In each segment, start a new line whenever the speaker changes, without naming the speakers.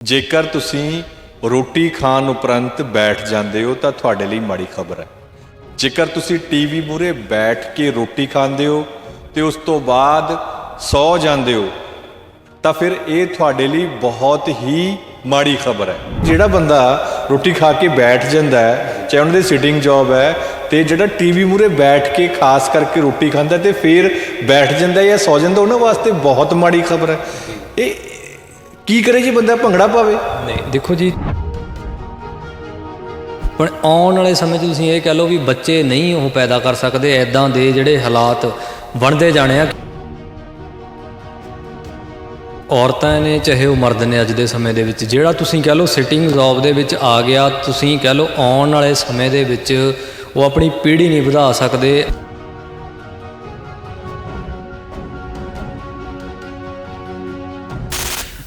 ਜੇਕਰ ਤੁਸੀਂ ਰੋਟੀ ਖਾਣ ਉਪਰੰਤ ਬੈਠ ਜਾਂਦੇ ਹੋ, ਤਾਂ ਤੁਹਾਡੇ ਲਈ ਮਾੜੀ ਖਬਰ ਹੈ। ਜੇਕਰ ਤੁਸੀਂ ਟੀਵੀ ਮੂਰੇ ਬੈਠ ਕੇ ਰੋਟੀ ਖਾਂਦੇ ਹੋ ਤੇ ਉਸ ਤੋਂ ਬਾਅਦ ਸੌ ਜਾਂਦੇ ਹੋ, ਤਾਂ ਫਿਰ ਇਹ ਤੁਹਾਡੇ ਲਈ ਬਹੁਤ ਹੀ ਮਾੜੀ ਖਬਰ ਹੈ। ਜਿਹੜਾ ਬੰਦਾ ਰੋਟੀ ਖਾ ਕੇ ਬੈਠ ਜਾਂਦਾ ਹੈ, ਚਾਹੇ ਉਹਨਾਂ ਦੀ ਸਿਟਿੰਗ ਜੌਬ ਹੈ ਤੇ ਜਿਹੜਾ ਟੀਵੀ ਮੂਰੇ ਬੈਠ ਕੇ ਖਾਸ ਕਰਕੇ ਰੋਟੀ ਖਾਂਦਾ ਤੇ ਫਿਰ ਬੈਠ ਜਾਂਦਾ ਜਾਂ ਸੌ ਜਾਂਦਾ, ਉਹਨਾਂ ਵਾਸਤੇ ਬਹੁਤ ਮਾੜੀ ਖਬਰ ਹੈ। ਇਹ ਕੀ ਕਰੇ ਜੀ ਬੰਦਾ ਭੰਗੜਾ ਪਾਵੇ?
ਨਹੀਂ, ਦੇਖੋ ਜੀ। ਪਰ ਆਉਣ ਵਾਲੇ ਸਮੇਂ 'ਚ ਤੁਸੀਂ ਇਹ ਕਹਿ ਲਓ ਵੀ ਬੱਚੇ ਨਹੀਂ ਉਹ ਪੈਦਾ ਕਰ ਸਕਦੇ ਐਦਾਂ ਦੇ ਜਿਹੜੇ ਹਾਲਾਤ ਬਣਦੇ ਜਾਣੇ ਆ। ਔਰਤਾਂ ਨੇ ਚਾਹੇ ਉਹ ਮਰਦ ਨੇ ਅੱਜ ਦੇ ਸਮੇਂ ਦੇ ਵਿੱਚ, ਜਿਹੜਾ ਤੁਸੀਂ ਕਹਿ ਲਓ ਸਿਟਿੰਗ ਜੌਬ ਦੇ ਵਿੱਚ ਆ ਗਿਆ, ਤੁਸੀਂ ਕਹਿ ਲਓ ਆਉਣ ਵਾਲੇ ਸਮੇਂ ਦੇ ਵਿੱਚ ਉਹ ਆਪਣੀ ਪੀੜ੍ਹੀ ਨਹੀਂ ਵਧਾ ਸਕਦੇ।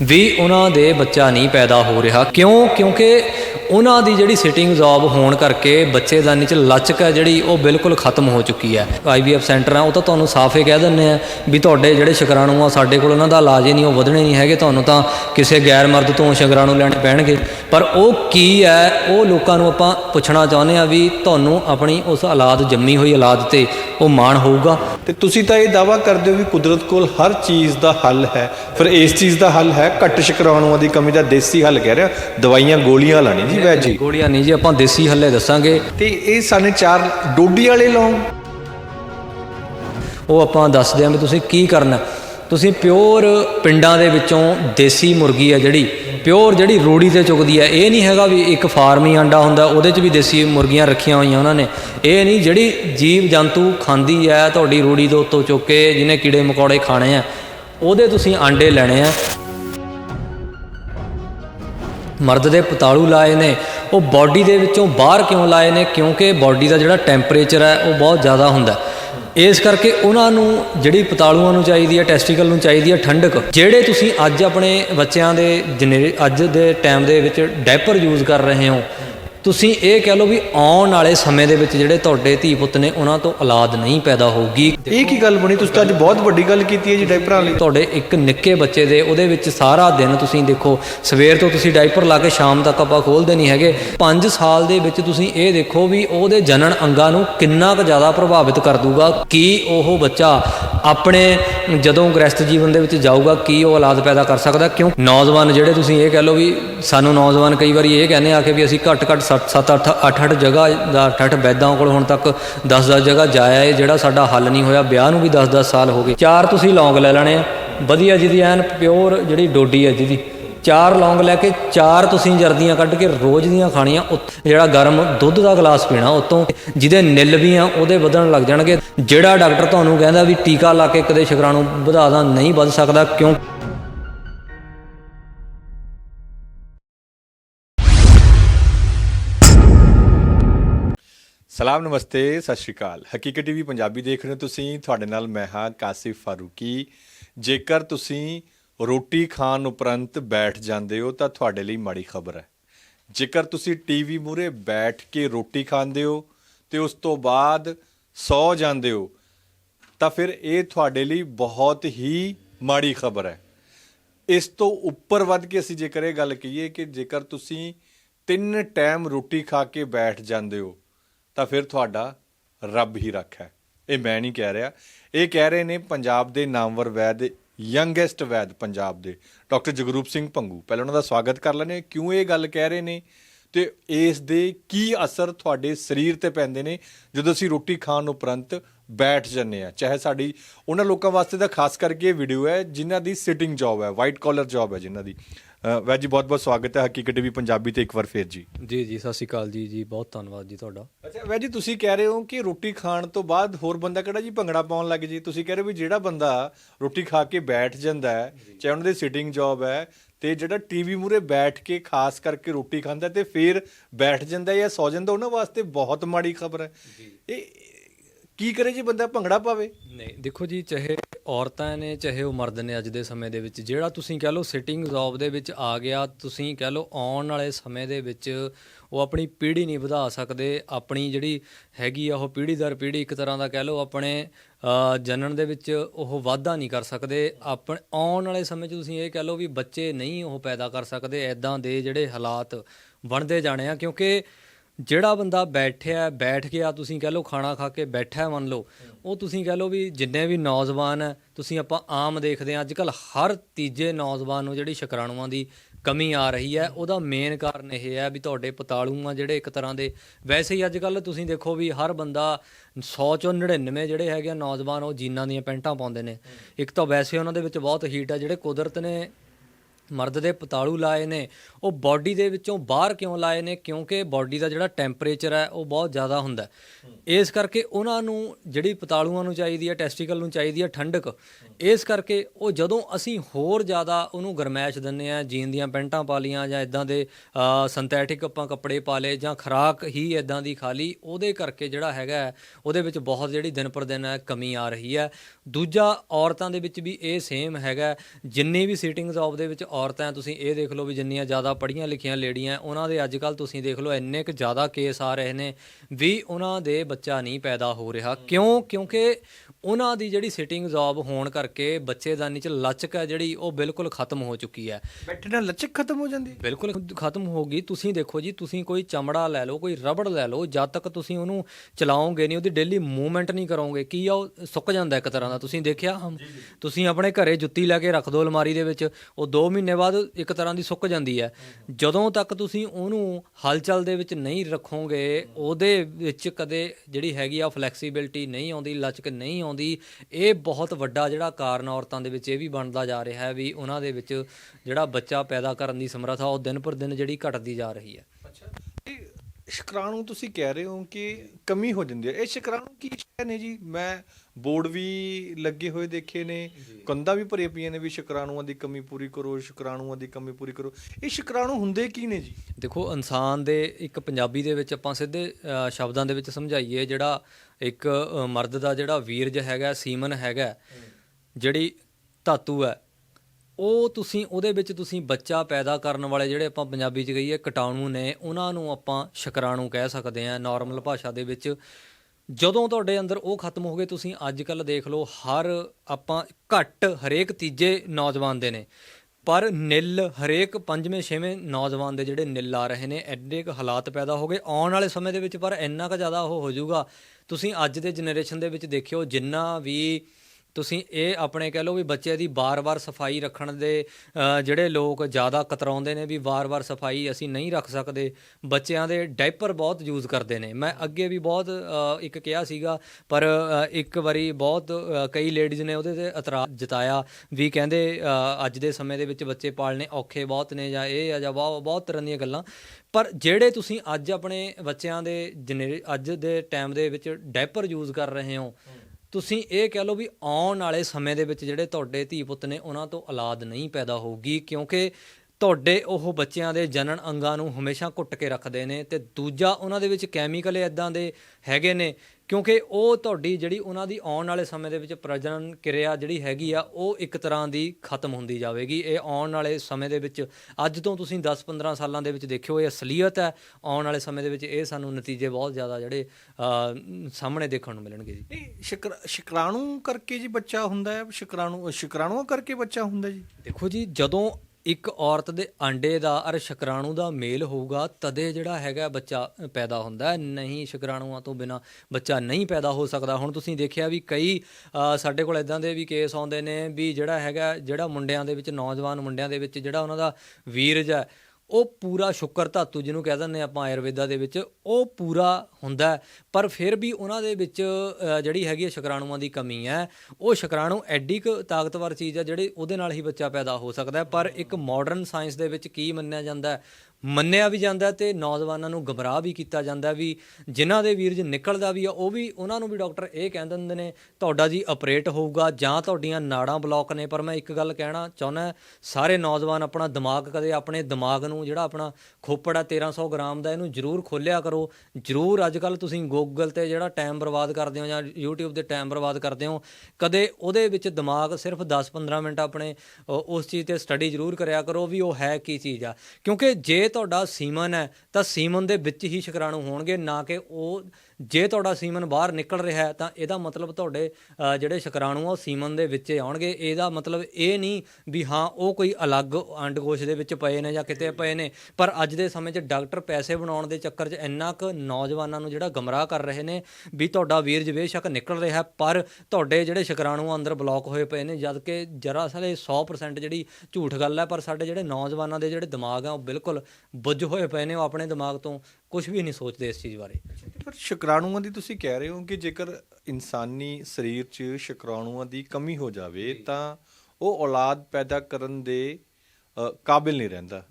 ਵੀ ਉਹਨਾਂ ਦੇ ਬੱਚਾ ਨਹੀਂ ਪੈਦਾ ਹੋ ਰਿਹਾ। ਕਿਉਂ? ਕਿਉਂਕਿ ਉਹਨਾਂ ਦੀ ਜਿਹੜੀ ਸਿਟਿੰਗ ਜੌਬ ਹੋਣ ਕਰਕੇ ਬੱਚੇਦਾਨੀ ਚ ਲਚਕ ਹੈ ਜਿਹੜੀ ਉਹ ਬਿਲਕੁਲ ਖਤਮ ਹੋ ਚੁੱਕੀ ਹੈ। ਆਈਵੀਐਫ ਸੈਂਟਰ ਆ, ਉਹ ਤਾਂ ਤੁਹਾਨੂੰ ਸਾਫ਼ ਹੀ ਕਹਿ ਦਿੰਦੇ ਆ ਵੀ ਤੁਹਾਡੇ ਜਿਹੜੇ ਸ਼ੁਕਰਾਣੂ ਆ, ਸਾਡੇ ਕੋਲ ਉਹਨਾਂ ਦਾ ਇਲਾਜ ਹੀ ਨਹੀਂ, ਉਹ ਵਧਣੇ ਨਹੀਂ ਹੈਗੇ, ਤੁਹਾਨੂੰ ਤਾਂ ਕਿਸੇ ਗੈਰ ਮਰਦ ਤੋਂ ਸ਼ੁਕਰਾਣੂ ਲੈਣੇ ਪੈਣਗੇ। ਪਰ ਉਹ ਕੀ ਹੈ, ਉਹ ਲੋਕਾਂ ਨੂੰ ਆਪਾਂ ਪੁੱਛਣਾ ਚਾਹੁੰਦੇ ਆ ਵੀ ਤੁਹਾਨੂੰ ਆਪਣੀ ਉਸ ਔਲਾਦ ਜੰਮੀ ਹੋਈ ਔਲਾਦ ਤੇ ਉਹ ਮਾਣ ਹੋਊਗਾ?
ਤੇ ਤੁਸੀਂ ਤਾਂ ਇਹ ਦਾਵਾ ਕਰਦੇ ਹੋ ਵੀ ਕੁਦਰਤ ਕੋਲ ਹਰ ਚੀਜ਼ ਦਾ ਹੱਲ ਹੈ। ਫਿਰ ਇਸ ਚੀਜ਼ ਦਾ ਹੱਲ ਹੈ ਘੱਟ ਸ਼ੁਕਰਾਣੂਆਂ ਦੀ ਕਮੀ ਦਾ ਦੇਸੀ ਹੱਲ ਕਹਿ ਰਿਹਾ, ਦਵਾਈਆਂ ਗੋਲੀਆਂ ਲਾਣੀ ਜੀ ਵੈਦ ਜੀ।
ਗੋਲੀਆਂ ਨਹੀਂ ਜੀ ਆਪਾਂ ਦੇਸੀ ਹੱਲੇ ਦੱਸਾਂਗੇ।
ਤੇ ਇਹ ਸਾਨੇ ਚਾਰ ਡੋਡੀ ਵਾਲੇ ਲਾਉਂ
ਉਹ ਆਪਾਂ ਦੱਸਦੇ ਆਂ ਵੀ ਤੁਸੀਂ ਕੀ ਕਰਨਾ। ਤੁਸੀਂ ਪਿਓਰ ਪਿੰਡਾਂ ਦੇ ਵਿੱਚੋਂ ਦੇਸੀ ਮੁਰਗੀ ਆ ਜਿਹੜੀ ਪਿਓਰ ਜਿਹੜੀ ਰੋੜੀ ਤੇ ਚੁਗਦੀ ਆ ਇਹ ਨਹੀਂ ਹੈਗਾ ਵੀ ਇੱਕ ਫਾਰਮੀ ਅੰਡਾ ਹੁੰਦਾ ਉਹਦੇ 'ਚ ਵੀ ਦੇਸੀ ਮੁਰਗੀਆਂ ਰੱਖੀਆਂ ਹੋਈਆਂ ਉਹਨਾਂ ਨੇ। ਇਹ ਨਹੀਂ ਜਿਹੜੀ ਜੀਵ ਜੰਤੂ ਖਾਂਦੀ ਆ ਤੁਹਾਡੀ ਰੋੜੀ ਦੇ ਉੱਤੋਂ ਚੁੱਕ ਕੇ ਜਿਹਨੇ ਕੀੜੇ ਮਕੌੜੇ ਖਾਣੇ ਆ ਉਹਦੇ ਤੁਸੀਂ ਆਂਡੇ ਲੈਣੇ ਆ। ਮਰਦ ਦੇ ਪਤਾਲੂ ਲਾਏ ਨੇ। ਉਹ ਬਾਡੀ ਦੇ ਵਿੱਚੋਂ ਬਾਹਰ ਕਿਉਂ ਲਾਏ ਨੇ? ਕਿਉਂਕਿ ਬਾਡੀ ਦਾ ਜਿਹੜਾ ਟੈਂਪਰੇਚਰ ਹੈ, ਉਹ ਬਹੁਤ ਜ਼ਿਆਦਾ ਹੁੰਦਾ। ਇਸ ਕਰਕੇ ਉਹਨਾਂ ਨੂੰ ਜਿਹੜੀ ਪਤਾਲੂਆਂ ਨੂੰ ਚਾਹੀਦੀ ਹੈ ਟੈਸਟੀਕਲ ਨੂੰ ਚਾਹੀਦੀ ਹੈ ਠੰਡਕ, ਜਿਹੜੇ ਤੁਸੀਂ ਅੱਜ ਆਪਣੇ ਬੱਚਿਆਂ ਦੇ ਜਨਰੇ ਅੱਜ ਦੇ ਟਾਈਮ ਦੇ ਵਿੱਚ ਡਾਇਪਰ ਯੂਜ਼ ਕਰ ਰਹੇ ਹੋ ਤੁਸੀਂ ਇਹ ਕਹਿ ਲਓ ਵੀ ਆਉਣ ਵਾਲੇ ਸਮੇਂ ਦੇ ਵਿੱਚ ਜਿਹੜੇ ਤੁਹਾਡੇ ਧੀ ਪੁੱਤ ਨੇ ਉਹਨਾਂ ਤੋਂ ਔਲਾਦ ਨਹੀਂ ਪੈਦਾ ਹੋਊਗੀ।
ਇਹ ਕੀ ਗੱਲ ਬਣੀ? ਤੁਸੀਂ ਤਾਂ ਅੱਜ ਬਹੁਤ ਵੱਡੀ ਗੱਲ ਕੀਤੀ ਹੈ ਜੀ ਡਾਈਪਰਾਂ ਵਾਲੀ।
ਤੁਹਾਡੇ ਇੱਕ ਨਿੱਕੇ ਬੱਚੇ ਦੇ ਉਹਦੇ ਵਿੱਚ ਸਾਰਾ ਦਿਨ ਤੁਸੀਂ ਦੇਖੋ ਸਵੇਰ ਤੋਂ ਤੁਸੀਂ ਡਾਈਪਰ ਲਾ ਕੇ ਸ਼ਾਮ ਤੱਕ ਆਪਾਂ ਖੋਲਦੇ ਨਹੀਂ ਹੈਗੇ। 5 ਸਾਲ ਦੇ ਵਿੱਚ ਤੁਸੀਂ ਇਹ ਦੇਖੋ ਵੀ ਉਹਦੇ ਜਨਨ ਅੰਗਾਂ ਨੂੰ ਕਿੰਨਾ ਕੁ ਜ਼ਿਆਦਾ ਪ੍ਰਭਾਵਿਤ ਕਰ ਦੂਗਾ ਕੀ ਉਹ ਬੱਚਾ ਆਪਣੇ ਜਦੋਂ ਗ੍ਰਸਤ ਜੀਵਨ ਦੇ ਵਿੱਚ ਜਾਊਗਾ ਕੀ ਉਹ ਔਲਾਦ ਪੈਦਾ ਕਰ ਸਕਦਾ? ਕਿਉਂ? ਨੌਜਵਾਨ ਜਿਹੜੇ ਤੁਸੀਂ ਇਹ ਕਹਿ ਲਓ ਵੀ ਸਾਨੂੰ ਨੌਜਵਾਨ ਕਈ ਵਾਰੀ ਇਹ ਕਹਿੰਦੇ ਆ ਕਿ ਵੀ ਅਸੀਂ ਘੱਟ ਘੱਟ 7 8 8 8 ਜਗ੍ਹਾ ਦਾ 8 8 ਬੈਦਾਂ ਕੋਲ ਹੁਣ ਤੱਕ 10 10 ਜਗ੍ਹਾ ਜਾਇਆ ਹੈ ਜਿਹੜਾ ਸਾਡਾ ਹੱਲ ਨਹੀਂ ਹੋਇਆ, ਵਿਆਹ ਨੂੰ ਵੀ 10 10 ਸਾਲ ਹੋ ਗਏ। ਚਾਰ ਤੁਸੀਂ ਲੌਂਗ ਲੈ ਲੈਣੇ ਆ। ਵਧੀਆ ਜਿਹਦੀ ਐਨ ਪਿਓਰ ਜਿਹੜੀ ਡੋਡੀ ਹੈ ਜਿਹਦੀ। ਚਾਰ ਲੌਂਗ ਲੈ ਕੇ ਚਾਰ ਤੁਸੀਂ ਜਰਦੀਆਂ ਕੱਢ ਕੇ ਰੋਜ਼ ਦੀਆਂ ਖਾਣੀਆਂ ਉੱਤ- ਜਿਹੜਾ ਗਰਮ ਦੁੱਧ ਦਾ ਗਲਾਸ ਪੀਣਾ ਉਤੋਂ, ਜਿਹਦੇ ਨਿੱਲ ਵੀ ਆ, ਉਹਦੇ ਵਧਣ ਲੱਗ ਜਾਣਗੇ। ਜਿਹੜਾ ਡਾਕਟਰ ਤੁਹਾਨੂੰ ਕਹਿੰਦਾ ਵੀ ਟੀਕਾ ਲਾ ਕੇ ਕਦੇ ਸ਼ੁਕਰਾਣੂ ਵਧਾ ਦਾਂ, ਨਹੀਂ ਵੱਧ ਸਕਦਾ ਕਿਉਂ?
ਸਲਾਮ, ਨਮਸਤੇ, ਸਤਿ ਸ਼੍ਰੀ ਅਕਾਲ। ਹਕੀਕਤ ਟੀਵੀ ਪੰਜਾਬੀ ਦੇਖ ਰਹੇ ਹੋ ਤੁਸੀਂ। ਤੁਹਾਡੇ ਨਾਲ ਮੈਂ ਹਾਂ ਕਾਸਿਫ ਫਾਰੂਕੀ। ਜੇਕਰ ਤੁਸੀਂ ਰੋਟੀ ਖਾਣ ਉਪਰੰਤ ਬੈਠ ਜਾਂਦੇ ਹੋ, ਤਾਂ ਤੁਹਾਡੇ ਲਈ ਮਾੜੀ ਖਬਰ ਹੈ। ਜੇਕਰ ਤੁਸੀਂ ਟੀਵੀ ਮੂਰੇ ਬੈਠ ਕੇ ਰੋਟੀ ਖਾਂਦੇ ਹੋ ਤੇ ਉਸ ਤੋਂ ਬਾਅਦ ਸੌ ਜਾਂਦੇ ਹੋ, ਤਾਂ ਫਿਰ ਇਹ ਤੁਹਾਡੇ ਲਈ ਬਹੁਤ ਹੀ ਮਾੜੀ ਖਬਰ ਹੈ। ਇਸ ਤੋਂ ਉੱਪਰ ਵੱਧ ਕੇ ਅਸੀਂ ਜੇਕਰ ਇਹ ਗੱਲ ਕਹੀਏ ਕਿ ਜੇਕਰ ਤੁਸੀਂ ਤਿੰਨ ਟਾਈਮ ਰੋਟੀ ਖਾ ਕੇ ਬੈਠ ਜਾਂਦੇ ਹੋ ਤਾਂ ਫਿਰ ਤੁਹਾਡਾ ਰੱਬ ਹੀ ਰੱਖ ਹੈ। ਇਹ ਮੈਂ ਨਹੀਂ ਕਹਿ ਰਿਹਾ। ਇਹ ਕਹਿ ਰਹੇ ਨੇ ਪੰਜਾਬ ਦੇ ਨਾਮਵਰ ਵੈਦ ਯੰਗੈਸਟ ਵੈਦ ਪੰਜਾਬ ਦੇ। ਡਾਕਟਰ ਜਗਰੂਪ ਸਿੰਘ ਭੰਗੂ, ਪਹਿਲਾਂ ਉਹਨਾਂ ਦਾ ਸਵਾਗਤ ਕਰ ਲੈਣੇ ਕਿਉਂ ਇਹ ਗੱਲ ਕਹਿ ਰਹੇ ਨੇ? ਤੇ ਇਸ ਦੇ ਕੀ ਅਸਰ ਤੁਹਾਡੇ ਸਰੀਰ ਤੇ ਪੈਂਦੇ ਨੇ? ਜਦੋਂ ਅਸੀਂ ਰੋਟੀ ਖਾਣ ਉਪਰੰਤ ਬੈਠ ਜੰਨੇ ਆ ਚਾਹੇ ਸਾਡੀ, ਉਹਨਾਂ ਲੋਕਾਂ ਵਾਸਤੇ ਤਾਂ ਖਾਸ ਕਰਕੇ ਇਹ ਵੀਡੀਓ ਹੈ, ਜਿਨ੍ਹਾਂ ਦੀ ਸਿਟਿੰਗ ਜੌਬ ਹੈ ਵਾਈਟ ਕਾਲਰ ਜੌਬ ਹੈ ਜਿਨ੍ਹਾਂ ਦੀ। ਵੈਦ ਜੀ ਬਹੁਤ ਬਹੁਤ ਸਵਾਗਤ ਹੈ ਹਕੀਕਤ ਵੀ ਪੰਜਾਬੀ ਤੇ ਇੱਕ ਵਾਰ ਫੇਰ ਜੀ।
ਜੀ ਜੀ ਸਤਿ ਸ਼੍ਰੀ ਅਕਾਲ ਜੀ ਜੀ ਬਹੁਤ ਧੰਨਵਾਦ ਜੀ ਤੁਹਾਡਾ।
ਅੱਛਾ ਵੈਦ ਜੀ ਤੁਸੀਂ ਕਹਿ ਰਹੇ ਹੋ ਕਿ ਰੋਟੀ ਖਾਣ ਤੋਂ ਬਾਅਦ ਹੋਰ ਬੰਦਾ ਕਿਹੜਾ ਜੀ ਭੰਗੜਾ ਪਾਉਣ ਲੱਗ ਜੀ? ਤੁਸੀਂ ਕਹਿ ਰਹੇ ਹੋ ਵੀ ਜਿਹੜਾ ਬੰਦਾ ਰੋਟੀ ਖਾ ਕੇ ਬੈਠ ਜਾਂਦਾ ਹੈ ਚਾਹੇ ਉਹਨਾਂ ਦੀ ਸਿਟਿੰਗ ਜੌਬ ਹੈ ਤੇ ਜਿਹੜਾ ਟੀਵੀ ਮੂਰੇ ਬੈਠ ਕੇ ਖਾਸ ਕਰਕੇ ਰੋਟੀ ਖਾਂਦਾ ਤੇ ਫਿਰ ਬੈਠ ਜਾਂਦਾ ਜਾਂ ਸੌ ਜਾਂਦਾ ਉਹਨਾਂ ਵਾਸਤੇ ਬਹੁਤ ਮਾੜੀ ਖਬਰ ਹੈ। ਇਹ ਕੀ ਕਰੇ ਜੀ ਬੰਦਾ ਭੰਗੜਾ ਪਾਵੇ?
ਨਹੀਂ, ਦੇਖੋ ਜੀ, ਚਾਹੇ ਔਰਤਾਂ ਨੇ, ਚਾਹੇ ਉਹ ਮਰਦ ਨੇ ਅੱਜ ਦੇ ਸਮੇਂ ਦੇ ਵਿੱਚ, ਜਿਹੜਾ ਤੁਸੀਂ ਕਹਿ ਲਓ ਸਿਟਿੰਗ ਜੌਬ ਦੇ ਵਿੱਚ ਆ ਗਿਆ, ਤੁਸੀਂ ਕਹਿ ਲਓ ਆਉਣ ਵਾਲੇ ਸਮੇਂ ਦੇ ਵਿੱਚ ਉਹ ਆਪਣੀ ਪੀੜ੍ਹੀ ਨਹੀਂ ਵਧਾ ਸਕਦੇ, ਆਪਣੀ ਜਿਹੜੀ ਹੈਗੀ ਆ ਉਹ ਪੀੜ੍ਹੀ ਦਰ ਪੀੜ੍ਹੀ ਇੱਕ ਤਰ੍ਹਾਂ ਦਾ ਕਹਿ ਲਓ ਆਪਣੇ ਜਨਨ ਦੇ ਵਿੱਚ ਉਹ ਵਾਧਾ ਨਹੀਂ ਕਰ ਸਕਦੇ। ਆਪਣੇ, ਆਉਣ ਵਾਲੇ ਸਮੇਂ 'ਚ ਤੁਸੀਂ ਇਹ ਕਹਿ ਲਓ ਵੀ ਬੱਚੇ ਨਹੀਂ ਉਹ ਪੈਦਾ ਕਰ ਸਕਦੇ ਐਦਾਂ ਦੇ ਜਿਹੜੇ ਹਾਲਾਤ ਬਣਦੇ ਜਾਣੇ ਆ, ਕਿਉਂਕਿ ਜਿਹੜਾ ਬੰਦਾ ਬੈਠਿਆ, ਬੈਠ ਗਿਆ, ਤੁਸੀਂ ਕਹਿ ਲਓ ਖਾਣਾ ਖਾ ਕੇ ਬੈਠਾ ਮੰਨ ਲਓ, ਉਹ ਤੁਸੀਂ ਕਹਿ ਲਓ ਵੀ ਜਿੰਨੇ ਵੀ ਨੌਜਵਾਨ ਹੈ, ਤੁਸੀਂ ਆਪਾਂ ਆਮ ਦੇਖਦੇ ਹਾਂ ਅੱਜ ਕੱਲ ਹਰ ਤੀਜੇ ਨੌਜਵਾਨ ਨੂੰ ਜਿਹੜੀ ਸ਼ੁਕਰਾਣੂਆਂ ਦੀ ਕਮੀ ਆ ਰਹੀ ਹੈ, ਉਹਦਾ ਮੇਨ ਕਾਰਨ ਇਹ ਹੈ ਵੀ ਤੁਹਾਡੇ ਪਤਾਲੂ ਆ ਜਿਹੜੇ ਇੱਕ ਤਰ੍ਹਾਂ ਦੇ, ਵੈਸੇ ਹੀ ਅੱਜ ਕੱਲ ਤੁਸੀਂ ਦੇਖੋ ਵੀ ਹਰ ਬੰਦਾ 100 ਚੋਂ 99 ਜਿਹੜੇ ਹੈਗੇ ਆ ਨੌਜਵਾਨ, ਉਹ ਜੀਨਾਂ ਦੀਆਂ ਪੈਂਟਾਂ ਪਾਉਂਦੇ ਨੇ। ਇੱਕ ਤਾਂ ਵੈਸੇ ਉਹਨਾਂ ਦੇ ਵਿੱਚ ਬਹੁਤ ਹੀਟ ਹੈ, ਜਿਹੜੇ ਕੁਦਰਤ ਨੇ ਮਰਦ ਦੇ ਪਤਾਲੂ ਲਾਏ ਨੇ ਉਹ ਬਾਡੀ ਦੇ ਵਿੱਚੋਂ ਬਾਹਰ ਕਿਉਂ ਲਾਏ ਨੇ ਕਿਉਂਕਿ ਬਾਡੀ ਦਾ ਜਿਹੜਾ ਟੈਂਪਰੇਚਰ ਹੈ ਉਹ ਬਹੁਤ ਜ਼ਿਆਦਾ ਹੁੰਦਾ ਹੈ। ਇਸ ਕਰਕੇ ਉਹਨਾਂ ਨੂੰ ਜਿਹੜੀ ਪਤਾਲੂਆਂ ਨੂੰ ਚਾਹੀਦੀ ਹੈ ਟੈਸਟੀਕਲ ਨੂੰ ਚਾਹੀਦੀ ਹੈ ਠੰਡਕ ਇਸ ਕਰਕੇ ਉਹ ਜਦੋਂ ਅਸੀਂ ਹੋਰ ਜ਼ਿਆਦਾ ਉਹਨੂੰ ਗਰਮੈਸ਼ ਦਿੰਨੇ ਆ ਜੀਨ ਦੀਆਂ ਪੈਂਟਾਂ ਪਾ ਲੀਆਂ ਜਾਂ ਇਦਾਂ ਦੇ ਸਿੰਥੈਟਿਕ ਆਪਾਂ ਕੱਪੜੇ ਪਾ ਲਏ ਜਾਂ ਖਰਾਕ ਹੀ ਇਦਾਂ ਦੀ ਖਾ ਲਈ ਉਹਦੇ ਕਰਕੇ ਜਿਹੜਾ ਹੈਗਾ ਹੈ, ਉਹਦੇ ਵਿੱਚ ਬਹੁਤ ਜਿਹੜੀ ਦਿਨ ਪਰ ਦਿਨ ਹੈ ਕਮੀ ਆ ਰਹੀ ਹੈ ਦੂਜਾ ਔਰਤਾਂ ਦੇ ਵਿੱਚ ਵੀ ਇਹ ਸੇਮ ਹੈਗਾ ਹੈ। ਜਿੰਨੀ ਵੀ ਸੀਟਿੰਗਸ ਆਫ ਦੇ ਵਿੱਚ ਔਰ ਔਰਤਾਂ ਤੁਸੀਂ ਇਹ ਦੇਖ ਲਓ ਵੀ ਜਿੰਨੀਆਂ ਜ਼ਿਆਦਾ ਪੜ੍ਹੀਆਂ ਲਿਖੀਆਂ ਲੇਡੀਆਂ ਉਹਨਾਂ ਦੇ ਅੱਜ ਕੱਲ ਤੁਸੀਂ ਦੇਖ ਲਓ ਇੰਨੇ ਕੁ ਜ਼ਿਆਦਾ ਕੇਸ ਆ ਰਹੇ ਨੇ ਵੀ ਉਹਨਾਂ ਦੇ ਬੱਚਾ ਨਹੀਂ ਪੈਦਾ ਹੋ ਰਿਹਾ। ਕਿਉਂ? ਕਿਉਂਕਿ ਉਹਨਾਂ ਦੀ ਜਿਹੜੀ ਸਿਟਿੰਗ ਜੌਬ ਹੋਣ ਕਰਕੇ ਬੱਚੇਦਾਨੀ ਚ ਲਚਕ ਹੈ ਜਿਹੜੀ ਉਹ ਬਿਲਕੁਲ ਖਤਮ ਹੋ ਚੁੱਕੀ ਹੈ।
ਬੈਠੇ ਨਾਲ ਲਚਕ ਖਤਮ ਹੋ ਜਾਂਦੀ।
ਬਿਲਕੁਲ ਖਤਮ ਹੋ ਗਈ। ਤੁਸੀਂ ਦੇਖੋ ਜੀ ਤੁਸੀਂ ਕੋਈ ਚਮੜਾ ਲੈ ਲਓ ਕੋਈ ਰਬੜ ਲੈ ਲਓ ਜਦ ਤੱਕ ਤੁਸੀਂ ਉਹਨੂੰ ਚਲਾਓਗੇ ਨਹੀਂ ਉਹਦੀ ਡੇਲੀ ਮੂਵਮੈਂਟ ਨਹੀਂ ਕਰੋਗੇ ਕੀ ਆ ਉਹ ਸੁੱਕ ਜਾਂਦਾ ਇੱਕ ਤਰ੍ਹਾਂ ਦਾ। ਤੁਸੀਂ ਦੇਖਿਆ? ਹਮ ਤੁਸੀਂ ਆਪਣੇ ਘਰੇ ਜੁੱਤੀ ਲੈ ਕੇ ਰੱਖ ਦਿਓ ਅਲਮਾਰੀ ਦੇ ਵਿੱਚ ਉਹ 2 ਮਹੀਨੇ ਮਹੀਨੇ ਬਾਅਦ ਇੱਕ ਤਰ੍ਹਾਂ ਦੀ ਸੁੱਕ ਜਾਂਦੀ ਹੈ। ਜਦੋਂ ਤੱਕ ਤੁਸੀਂ ਉਹਨੂੰ ਹਲਚਲ ਦੇ ਵਿੱਚ ਨਹੀਂ ਰੱਖੋਗੇ, ਉਹਦੇ ਵਿੱਚ ਕਦੇ ਜਿਹੜੀ ਹੈਗੀ ਆ ਫਲੈਕਸੀਬਿਲਟੀ ਨਹੀਂ ਆਉਂਦੀ, ਲਚਕ ਨਹੀਂ ਆਉਂਦੀ। ਇਹ ਬਹੁਤ ਵੱਡਾ ਜਿਹੜਾ ਕਾਰਨ ਔਰਤਾਂ ਦੇ ਵਿੱਚ, ਇਹ ਵੀ ਬਣਦਾ ਜਾ ਰਿਹਾ ਹੈ ਵੀ ਉਹਨਾਂ ਦੇ ਵਿੱਚ ਜਿਹੜਾ ਬੱਚਾ ਪੈਦਾ ਕਰਨ ਦੀ ਸਮਰੱਥਾ ਉਹ ਦਿਨ ਪਰ ਦਿਨ ਜਿਹੜੀ ਘਟਦੀ ਜਾ ਰਹੀ ਹੈ।
ਅੱਛਾ। ਸ਼ੁਕਰਾਣੂ ਤੁਸੀਂ ਕਹਿ ਰਹੇ ਹੋ ਕਿ ਕਮੀ ਹੋ ਜਾਂਦੀ ਹੈ। ਇਹ ਸ਼ੁਕਰਾਣੂ ਕੀ ਸ਼ੈ ਨੇ ਜੀ? ਮੈਂ ਬੋਰਡ ਵੀ ਲੱਗੇ ਹੋਏ ਦੇਖੇ ਨੇ ਕੰਧਾਂ ਵੀ ਭਰੀਆਂ ਪਈਆਂ ਨੇ ਵੀ ਸ਼ੁਕਰਾਣੂਆਂ ਦੀ ਕਮੀ ਪੂਰੀ ਕਰੋ ਸ਼ੁਕਰਾਣੂਆਂ ਦੀ ਕਮੀ ਪੂਰੀ ਕਰੋ। ਇਹ ਸ਼ੁਕਰਾਣੂ ਹੁੰਦੇ ਕੀ ਨੇ ਜੀ?
ਦੇਖੋ ਇਨਸਾਨ ਦੇ ਇੱਕ ਪੰਜਾਬੀ ਦੇ ਵਿੱਚ ਆਪਾਂ ਸਿੱਧੇ ਸ਼ਬਦਾਂ ਦੇ ਵਿੱਚ ਸਮਝਾਈਏ ਜਿਹੜਾ ਇੱਕ ਮਰਦ ਦਾ ਜਿਹੜਾ ਵੀਰਜ ਹੈਗਾ ਸੀਮਨ ਹੈਗਾ ਜਿਹੜੀ ਧਾਤੂ ਹੈ ਉਹ ਤੁਸੀਂ, ਉਹਦੇ ਵਿੱਚ ਤੁਸੀਂ ਬੱਚਾ ਪੈਦਾ ਕਰਨ ਵਾਲੇ ਜਿਹੜੇ ਆਪਾਂ ਪੰਜਾਬੀ 'ਚ ਕਹੀਏ ਕੀਟਾਣੂ ਨੇ, ਉਹਨਾਂ ਨੂੰ ਆਪਾਂ ਸ਼ੁਕਰਾਣੂ ਕਹਿ ਸਕਦੇ ਹਾਂ ਨਾਰਮਲ ਭਾਸ਼ਾ ਦੇ ਵਿੱਚ। ਜਦੋਂ ਤੁਹਾਡੇ ਅੰਦਰ ਉਹ ਖਤਮ ਹੋ ਗਏ, ਤੁਸੀਂ ਅੱਜ ਕੱਲ ਦੇਖ ਲਓ, ਹਰ ਆਪਾਂ ਘੱਟ ਹਰੇਕ ਤੀਜੇ ਨੌਜਵਾਨ ਦੇ ਨੇ। ਪਰ ਨਿੱਲ ਹਰੇਕ ਪੰਜਵੇਂ, ਛੇਵੇਂ ਨੌਜਵਾਨ ਦੇ ਜਿਹੜੇ ਨਿੱਲ ਆ ਰਹੇ ਨੇ, ਐਡੇ ਕੁ ਹਾਲਾਤ ਪੈਦਾ ਹੋ ਗਏ। ਆਉਣ ਵਾਲੇ ਸਮੇਂ ਦੇ ਵਿੱਚ ਪਰ ਇੰਨਾ ਕੁ ਜ਼ਿਆਦਾ ਉਹ ਹੋ ਜਾਊਗਾ। ਤੁਸੀਂ ਅੱਜ ਦੇ ਜਨਰੇਸ਼ਨ ਦੇ ਵਿੱਚ ਦੇਖਿਓ, ਜਿੰਨਾ ਵੀ ਤੁਸੀਂ ਇਹ ਆਪਣੇ ਕਹਿ ਲਓ ਵੀ ਬੱਚੇ ਦੀ ਬਾਰ-ਬਾਰ ਸਫ਼ਾਈ ਰੱਖਣ ਦੇ ਜਿਹੜੇ ਲੋਕ ਜ਼ਿਆਦਾ ਕਤਰਾਉਂਦੇ ਨੇ ਵੀ ਵਾਰ-ਵਾਰ ਸਫ਼ਾਈ ਅਸੀਂ ਨਹੀਂ ਰੱਖ ਸਕਦੇ, ਬੱਚਿਆਂ ਦੇ ਡਾਈਪਰ ਬਹੁਤ ਯੂਜ਼ ਕਰਦੇ ਨੇ। ਮੈਂ ਅੱਗੇ ਵੀ ਬਹੁਤ ਇੱਕ ਕਿਹਾ ਸੀਗਾ, ਪਰ ਇੱਕ ਵਾਰੀ ਬਹੁਤ ਕਈ ਲੇਡੀਜ਼ ਨੇ ਉਹਦੇ ਤੇ ਇਤਰਾਜ਼ ਜਤਾਇਆ ਵੀ ਕਹਿੰਦੇ ਅੱਜ ਦੇ ਸਮੇਂ ਦੇ ਵਿੱਚ ਬੱਚੇ ਪਾਲਣੇ ਔਖੇ ਬਹੁਤ ਨੇ ਜਾਂ ਇਹ ਆ ਜਾਂ ਬਹੁਤ ਬਹੁਤ ਤਰ੍ਹਾਂ ਦੀਆਂ ਗੱਲਾਂ। ਪਰ ਜਿਹੜੇ ਤੁਸੀਂ ਅੱਜ ਆਪਣੇ ਬੱਚਿਆਂ ਦੇ ਜਨਰੇ ਅੱਜ ਦੇ ਟਾਈਮ ਦੇ ਵਿੱਚ ਡਾਈਪਰ ਯੂਜ਼ ਕਰ ਰਹੇ ਹੋ ਤੁਸੀਂ ਇਹ ਕਹਿ ਲਓ ਵੀ ਆਉਣ ਵਾਲੇ ਸਮੇਂ ਦੇ ਵਿੱਚ ਜਿਹੜੇ ਤੁਹਾਡੇ ਧੀ ਪੁੱਤ ਨੇ ਉਹਨਾਂ ਤੋਂ ਔਲਾਦ ਨਹੀਂ ਪੈਦਾ ਹੋਊਗੀ, ਕਿਉਂਕਿ ਤੁਹਾਡੇ ਉਹ ਬੱਚਿਆਂ ਦੇ ਜਨਨ ਅੰਗਾਂ ਨੂੰ ਹਮੇਸ਼ਾ ਘੁੱਟ ਕੇ ਰੱਖਦੇ ਨੇ ਤੇ ਦੂਜਾ ਉਹਨਾਂ ਦੇ ਵਿੱਚ ਕੈਮੀਕਲ ਇਦਾਂ ਦੇ ਹੈਗੇ ਨੇ ਕਿਉਂਕਿ ਉਹ ਤੁਹਾਡੀ ਜਿਹੜੀ ਉਹਨਾਂ ਦੀ ਆਉਣ ਵਾਲੇ ਸਮੇਂ ਦੇ ਵਿੱਚ ਪ੍ਰਜਨਨ ਕਿਰਿਆ ਜਿਹੜੀ ਹੈਗੀ ਆ ਉਹ ਇੱਕ ਤਰ੍ਹਾਂ ਦੀ ਖਤਮ ਹੁੰਦੀ ਜਾਵੇਗੀ। ਇਹ ਆਉਣ ਵਾਲੇ ਸਮੇਂ ਦੇ ਵਿੱਚ ਅੱਜ ਤੋਂ ਤੁਸੀਂ 10-15 ਸਾਲਾਂ ਦੇ ਵਿੱਚ ਦੇਖਿਓ ਇਹ ਅਸਲੀਅਤ ਹੈ। ਆਉਣ ਵਾਲੇ ਸਮੇਂ ਦੇ ਵਿੱਚ ਇਹ ਸਾਨੂੰ ਨਤੀਜੇ ਬਹੁਤ ਜ਼ਿਆਦਾ ਜਿਹੜੇ ਸਾਹਮਣੇ ਦੇਖਣ ਨੂੰ ਮਿਲਣਗੇ ਜੀ।
ਸ਼ੁਕਰਾਣੂ ਕਰਕੇ ਜੀ ਬੱਚਾ ਹੁੰਦਾ ਹੈ ਸ਼ੁਕਰਾਣੂ ਸ਼ੁਕਰਾਣੂਆਂ ਕਰਕੇ ਬੱਚਾ ਹੁੰਦਾ ਜੀ।
ਦੇਖੋ ਜੀ ਜਦੋਂ ਇੱਕ ਔਰਤ ਦੇ ਆਂਡੇ ਦਾ ਅਰ ਸ਼ੁਕਰਾਣੂ ਦਾ ਮੇਲ ਹੋਊਗਾ, ਤਦੇ ਜਿਹੜਾ ਹੈਗਾ ਬੱਚਾ ਪੈਦਾ ਹੁੰਦਾ ਹੈ। ਨਹੀਂ, ਸ਼ੁਕਰਾਣੂਆਂ ਤੋਂ ਬਿਨਾ ਬੱਚਾ ਨਹੀਂ ਪੈਦਾ ਹੋ ਸਕਦਾ। ਹੁਣ ਤੁਸੀਂ ਦੇਖਿਆ ਵੀ ਕਈ ਸਾਡੇ ਕੋਲ ਇਦਾਂ ਦੇ ਵੀ ਕੇਸ ਆਉਂਦੇ ਨੇ ਵੀ ਜਿਹੜਾ ਹੈਗਾ, ਜਿਹੜਾ ਮੁੰਡਿਆਂ ਦੇ ਵਿੱਚ, ਨੌਜਵਾਨ ਮੁੰਡਿਆਂ ਦੇ ਵਿੱਚ, ਜਿਹੜਾ ਉਹਨਾਂ ਦਾ ਵੀਰਜ ਹੈ, ਉਹ ਪੂਰਾ ਸ਼ੁਕਰ ਧਾਤੂ ਜਿਹਨੂੰ ਕਹਿ ਦਿੰਦੇ ਆਪਾਂ ਆਯੁਰਵੇਦਾ ਦੇ ਵਿੱਚ, ਉਹ ਪੂਰਾ ਹੁੰਦਾ ਪਰ ਫਿਰ ਵੀ ਉਹਨਾਂ ਦੇ ਵਿੱਚ ਜਿਹੜੀ ਹੈਗੀ ਹੈ ਸ਼ੁਕਰਾਣੂਆਂ ਦੀ ਕਮੀ ਹੈ, ਉਹ ਸ਼ੁਕਰਾਣੂ ਐਡੀ ਕੁ ਤਾਕਤਵਰ ਚੀਜ਼ ਹੈ ਜਿਹੜੀ ਉਹਦੇ ਨਾਲ ਹੀ ਬੱਚਾ ਪੈਦਾ ਹੋ ਸਕਦਾ ਪਰ ਇੱਕ ਮਾਡਰਨ ਸਾਇੰਸ ਦੇ ਵਿੱਚ ਕੀ ਮੰਨਿਆ ਜਾਂਦਾ ਮੰਨਿਆ ਵੀ ਜਾਂਦਾ ਤੇ ਨੌਜਵਾਨਾਂ ਨੂੰ ਗਮਰਾਹ ਵੀ ਕੀਤਾ ਜਾਂਦਾ ਵੀ ਜਿਨ੍ਹਾਂ ਦੇ ਵੀਰਜ ਨਿਕਲਦਾ ਵੀ ਆ, ਉਹ ਵੀ ਉਹਨਾਂ ਨੂੰ ਵੀ ਡਾਕਟਰ ਇਹ ਕਹਿ ਦਿੰਦੇ ਨੇ, ਤੁਹਾਡਾ ਜੀ ਆਪਰੇਟ ਹੋਊਗਾ ਜਾਂ ਤੁਹਾਡੀਆਂ ਨਾੜਾਂ ਬਲੌਕ ਨੇ। ਪਰ ਮੈਂ ਇੱਕ ਗੱਲ ਕਹਿਣਾ ਚਾਹੁੰਦਾ ਸਾਰੇ ਨੌਜਵਾਨ ਆਪਣਾ ਦਿਮਾਗ ਕਦੇ ਆਪਣੇ ਦਿਮਾਗ ਨੂੰ ਜਿਹੜਾ ਆਪਣਾ ਖੋਪੜ ਆ 1300 ਗ੍ਰਾਮ ਦਾ, ਇਹਨੂੰ ਜ਼ਰੂਰ ਖੋਲਿਆ ਕਰੋ। ਜ਼ਰੂਰ ਅੱਜ ਕੱਲ ਤੁਸੀਂ ਗੋ ਗੂਗਲ ਤੇ ਜਿਹੜਾ ਟਾਈਮ ਬਰਬਾਦ ਕਰਦੇ ਹੋ ਜਾਂ YouTube ਤੇ ਟਾਈਮ ਬਰਬਾਦ ਕਰਦੇ ਹੋ, ਕਦੇ ਉਹਦੇ ਵਿੱਚ ਦਿਮਾਗ ਸਿਰਫ 10-15 ਮਿੰਟ ਆਪਣੇ ਉਸ ਚੀਜ਼ ਤੇ ਸਟੱਡੀ ਜ਼ਰੂਰ ਕਰਿਆ ਕਰੋ ਵੀ ਉਹ ਹੈ ਕੀ ਚੀਜ਼ ਆ। ਕਿਉਂਕਿ ਜੇ ਤੁਹਾਡਾ ਸੀਮਨ ਹੈ, ਤਾਂ ਸੀਮਨ ਦੇ ਵਿੱਚ ਹੀ ਸ਼ੁਕਰਾਣੂ ਹੋਣਗੇ, ਨਾ ਕਿ ਉਹ ਜੇ ਤੁਹਾਡਾ ਸੀਮਨ ਬਾਹਰ ਨਿਕਲ ਰਿਹਾ ਹੈ, ਤਾਂ ਇਹਦਾ ਮਤਲਬ ਤੁਹਾਡੇ ਜਿਹੜੇ ਸ਼ੁਕਰਾਣੂ ਆ, ਉਹ ਸੀਮਨ ਦੇ ਵਿੱਚ ਆਉਣਗੇ। ਇਹਦਾ ਮਤਲਬ ਇਹ ਨਹੀਂ ਵੀ ਹਾਂ, ਉਹ ਕੋਈ ਅਲੱਗ ਅੰਡਕੋਸ਼ ਦੇ ਵਿੱਚ ਪਏ ਨੇ ਜਾਂ ਕਿਤੇ ਪਏ ਨੇ। ਪਰ ਅੱਜ ਦੇ ਸਮੇਂ 'ਚ ਡਾਕਟਰ ਪੈਸੇ ਬਣਾਉਣ ਦੇ ਚੱਕਰ 'ਚ ਇੰਨਾ ਕੁ ਨੌਜਵਾਨਾਂ ਨੂੰ ਜਿਹੜਾ ਗਮਰਾਹ ਕਰ ਰਹੇ ਨੇ ਵੀ ਤੁਹਾਡਾ ਵੀਰਜ ਬੇਸ਼ੱਕ ਨਿਕਲ ਰਿਹਾ ਪਰ ਤੁਹਾਡੇ ਜਿਹੜੇ ਸ਼ੁਕਰਾਣੂ ਅੰਦਰ ਬਲੌਕ ਹੋਏ ਪਏ ਨੇ। ਜਦ ਕਿ ਜਰਾ ਸਾਲੇ 100% ਜਿਹੜੀ ਝੂਠ ਗੱਲ ਹੈ, ਪਰ ਸਾਡੇ ਜਿਹੜੇ ਨੌਜਵਾਨਾਂ ਦੇ ਜਿਹੜੇ ਦਿਮਾਗ ਆ, ਉਹ ਬਿਲਕੁਲ ਬੁੱਝ ਹੋਏ ਪਏ ਨੇ, ਉਹ ਆਪਣੇ ਦਿਮਾਗ ਤੋਂ ਕੁਝ ਵੀ ਨਹੀਂ ਸੋਚਦੇ ਇਸ ਚੀਜ਼ ਬਾਰੇ।
ਪਰ ਸ਼ੁਕਰਾਣੂਆਂ ਦੀ ਤੁਸੀਂ ਕਹਿ ਰਹੇ ਹੋ ਕਿ ਜੇਕਰ ਇਨਸਾਨੀ ਸਰੀਰ 'ਚ ਸ਼ੁਕਰਾਣੂਆਂ ਦੀ ਕਮੀ ਹੋ ਜਾਵੇ ਤਾਂ ਉਹ ਔਲਾਦ ਪੈਦਾ ਕਰਨ ਦੇ ਕਾਬਿਲ ਨਹੀਂ ਰਹਿੰਦਾ।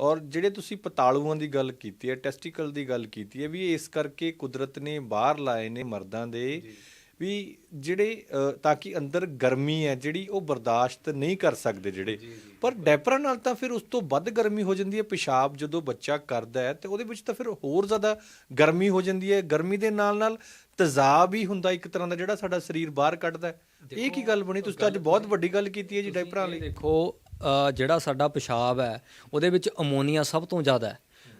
ਔਰ ਜਿਹੜੇ ਤੁਸੀਂ ਪਤਾਲੂਆਂ ਦੀ ਗੱਲ ਕੀਤੀ ਹੈ ਟੈਸਟੀਕਲ ਦੀ ਗੱਲ ਕੀਤੀ ਹੈ ਵੀ ਇਸ ਕਰਕੇ ਕੁਦਰਤ ਨੇ ਬਾਹਰ ਲਾਏ ਨੇ ਮਰਦਾਂ ਦੇ ਵੀ ਜਿਹੜੇ ਤਾਂ ਕਿ ਅੰਦਰ ਗਰਮੀ ਹੈ ਜਿਹੜੀ ਉਹ ਬਰਦਾਸ਼ਤ ਨਹੀਂ ਕਰ ਸਕਦੇ ਜਿਹੜੇ। ਪਰ ਡੈਪਰਾਂ ਨਾਲ ਤਾਂ ਫਿਰ ਉਸ ਤੋਂ ਵੱਧ ਗਰਮੀ ਹੋ ਜਾਂਦੀ ਹੈ ਪਿਸ਼ਾਬ ਜਦੋਂ ਬੱਚਾ ਕਰਦਾ ਹੈ ਤੇ ਉਹਦੇ ਵਿੱਚ ਤਾਂ ਫਿਰ ਹੋਰ ਜ਼ਿਆਦਾ ਗਰਮੀ ਹੋ ਜਾਂਦੀ ਹੈ। ਗਰਮੀ ਦੇ ਨਾਲ ਨਾਲ ਤੇਜ਼ਾਬ ਹੀ ਹੁੰਦਾ ਇੱਕ ਤਰ੍ਹਾਂ ਦਾ ਜਿਹੜਾ ਸਾਡਾ ਸਰੀਰ ਬਾਹਰ ਕੱਢਦਾ ਹੈ। ਇਹ ਕੀ ਗੱਲ ਬਣੀ? ਤੁਸੀਂ ਤਾਂ ਅੱਜ ਬਹੁਤ ਵੱਡੀ ਗੱਲ ਕੀਤੀ ਹੈ ਜੀ ਡਾਇਪਰਾਂ ਲਈ
ਦੇਖੋ ਜਿਹੜਾ ਸਾਡਾ ਪਿਸ਼ਾਬ ਹੈ ਉਹਦੇ ਵਿੱਚ ਅਮੋਨੀਆ ਸਭ ਤੋਂ ਜ਼ਿਆਦਾ ਹੈ।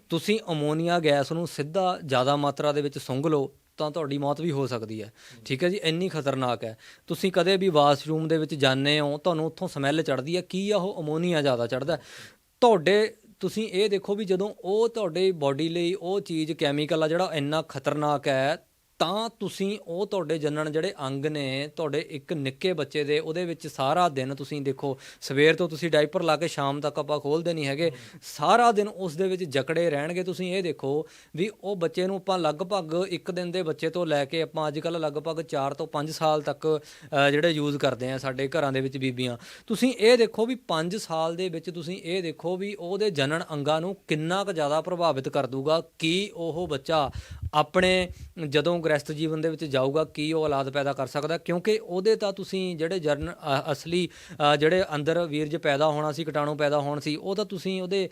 ਤੁਸੀਂ ਅਮੋਨੀਆ ਗੈਸ ਨੂੰ ਸਿੱਧਾ ਜ਼ਿਆਦਾ ਮਾਤਰਾ ਦੇ ਵਿੱਚ ਸੁੰਘ ਲਓ ਤਾਂ ਤੁਹਾਡੀ ਮੌਤ ਵੀ ਹੋ ਸਕਦੀ ਹੈ। ਠੀਕ ਹੈ ਜੀ? ਇੰਨੀ ਖਤਰਨਾਕ ਹੈ। ਤੁਸੀਂ ਕਦੇ ਵੀ ਵਾਸ਼ਰੂਮ ਦੇ ਵਿੱਚ ਜਾਂਦੇ ਹੋ, ਤੁਹਾਨੂੰ ਉੱਥੋਂ ਸਮੈਲ ਚੜਦੀ ਹੈ। ਕੀ ਆ ਉਹ? ਅਮੋਨੀਆ ਜ਼ਿਆਦਾ ਚੜਦਾ ਤੁਹਾਡੇ, ਤੁਸੀਂ ਇਹ ਦੇਖੋ ਵੀ ਜਦੋਂ ਉਹ ਤੁਹਾਡੇ ਬਾਡੀ ਲਈ, ਉਹ ਚੀਜ਼ ਕੈਮੀਕਲ ਆ ਜਿਹੜਾ ਇੰਨਾ ਖਤਰਨਾਕ ਹੈ ਤਾਂ ਤੁਸੀਂ ਉਹ ਤੁਹਾਡੇ ਜਨਣ ਜਿਹੜੇ ਅੰਗ ਨੇ ਤੁਹਾਡੇ ਇੱਕ ਨਿੱਕੇ ਬੱਚੇ ਦੇ ਉਹਦੇ ਵਿੱਚ ਸਾਰਾ ਦਿਨ ਤੁਸੀਂ ਦੇਖੋ ਸਵੇਰ ਤੋਂ ਤੁਸੀਂ ਡਾਈਪਰ ਲਾ ਕੇ ਸ਼ਾਮ ਤੱਕ ਆਪਾਂ ਖੋਲਦੇ ਨਹੀਂ ਹੈਗੇ ਸਾਰਾ ਦਿਨ ਉਸ ਦੇ ਵਿੱਚ ਜਕੜੇ ਰਹਿਣਗੇ। ਤੁਸੀਂ ਇਹ ਦੇਖੋ ਵੀ ਉਹ ਬੱਚੇ ਨੂੰ ਆਪਾਂ ਲਗਭਗ ਇੱਕ ਦਿਨ ਦੇ ਬੱਚੇ ਤੋਂ ਲੈ ਕੇ ਆਪਾਂ ਅੱਜ ਕੱਲ ਲਗਭਗ 4 ਤੋਂ 5 ਸਾਲ ਤੱਕ ਅ, ਜਿਹੜੇ ਯੂਜ਼ ਕਰਦੇ ਆ ਸਾਡੇ ਘਰਾਂ ਦੇ ਵਿੱਚ ਬੀਬੀਆਂ। ਤੁਸੀਂ ਇਹ ਦੇਖੋ ਵੀ 5 ਸਾਲ ਦੇ ਵਿੱਚ ਤੁਸੀਂ ਇਹ ਦੇਖੋ ਵੀ ਉਹਦੇ ਜਨਣ ਅੰਗਾਂ ਨੂੰ ਕਿੰਨਾ ਕੁ ਜ਼ਿਆਦਾ ਪ੍ਰਭਾਵਿਤ ਕਰ ਦੂਗਾ ਕੀ ਉਹ ਬੱਚਾ ਆਪਣੇ ਜਦੋਂ ਗ੍ਰਸਤ ਜੀਵਨ ਦੇ ਵਿੱਚ ਜਾਊਗਾ, ਕੀ ਉਹ ਔਲਾਦ ਪੈਦਾ ਕਰ ਸਕਦਾ? ਕਿਉਂਕਿ ਉਹਦੇ ਤਾਂ ਤੁਸੀਂ ਜਿਹੜੇ ਜਰਨ ਅਸਲੀ ਜਿਹੜੇ ਅੰਦਰ ਵੀਰਜ ਪੈਦਾ ਹੋਣਾ ਸੀ, ਕੀਟਾਣੂ ਪੈਦਾ ਹੋਣ ਸੀ, ਉਹ ਤਾਂ ਤੁਸੀਂ ਉਹਦੇ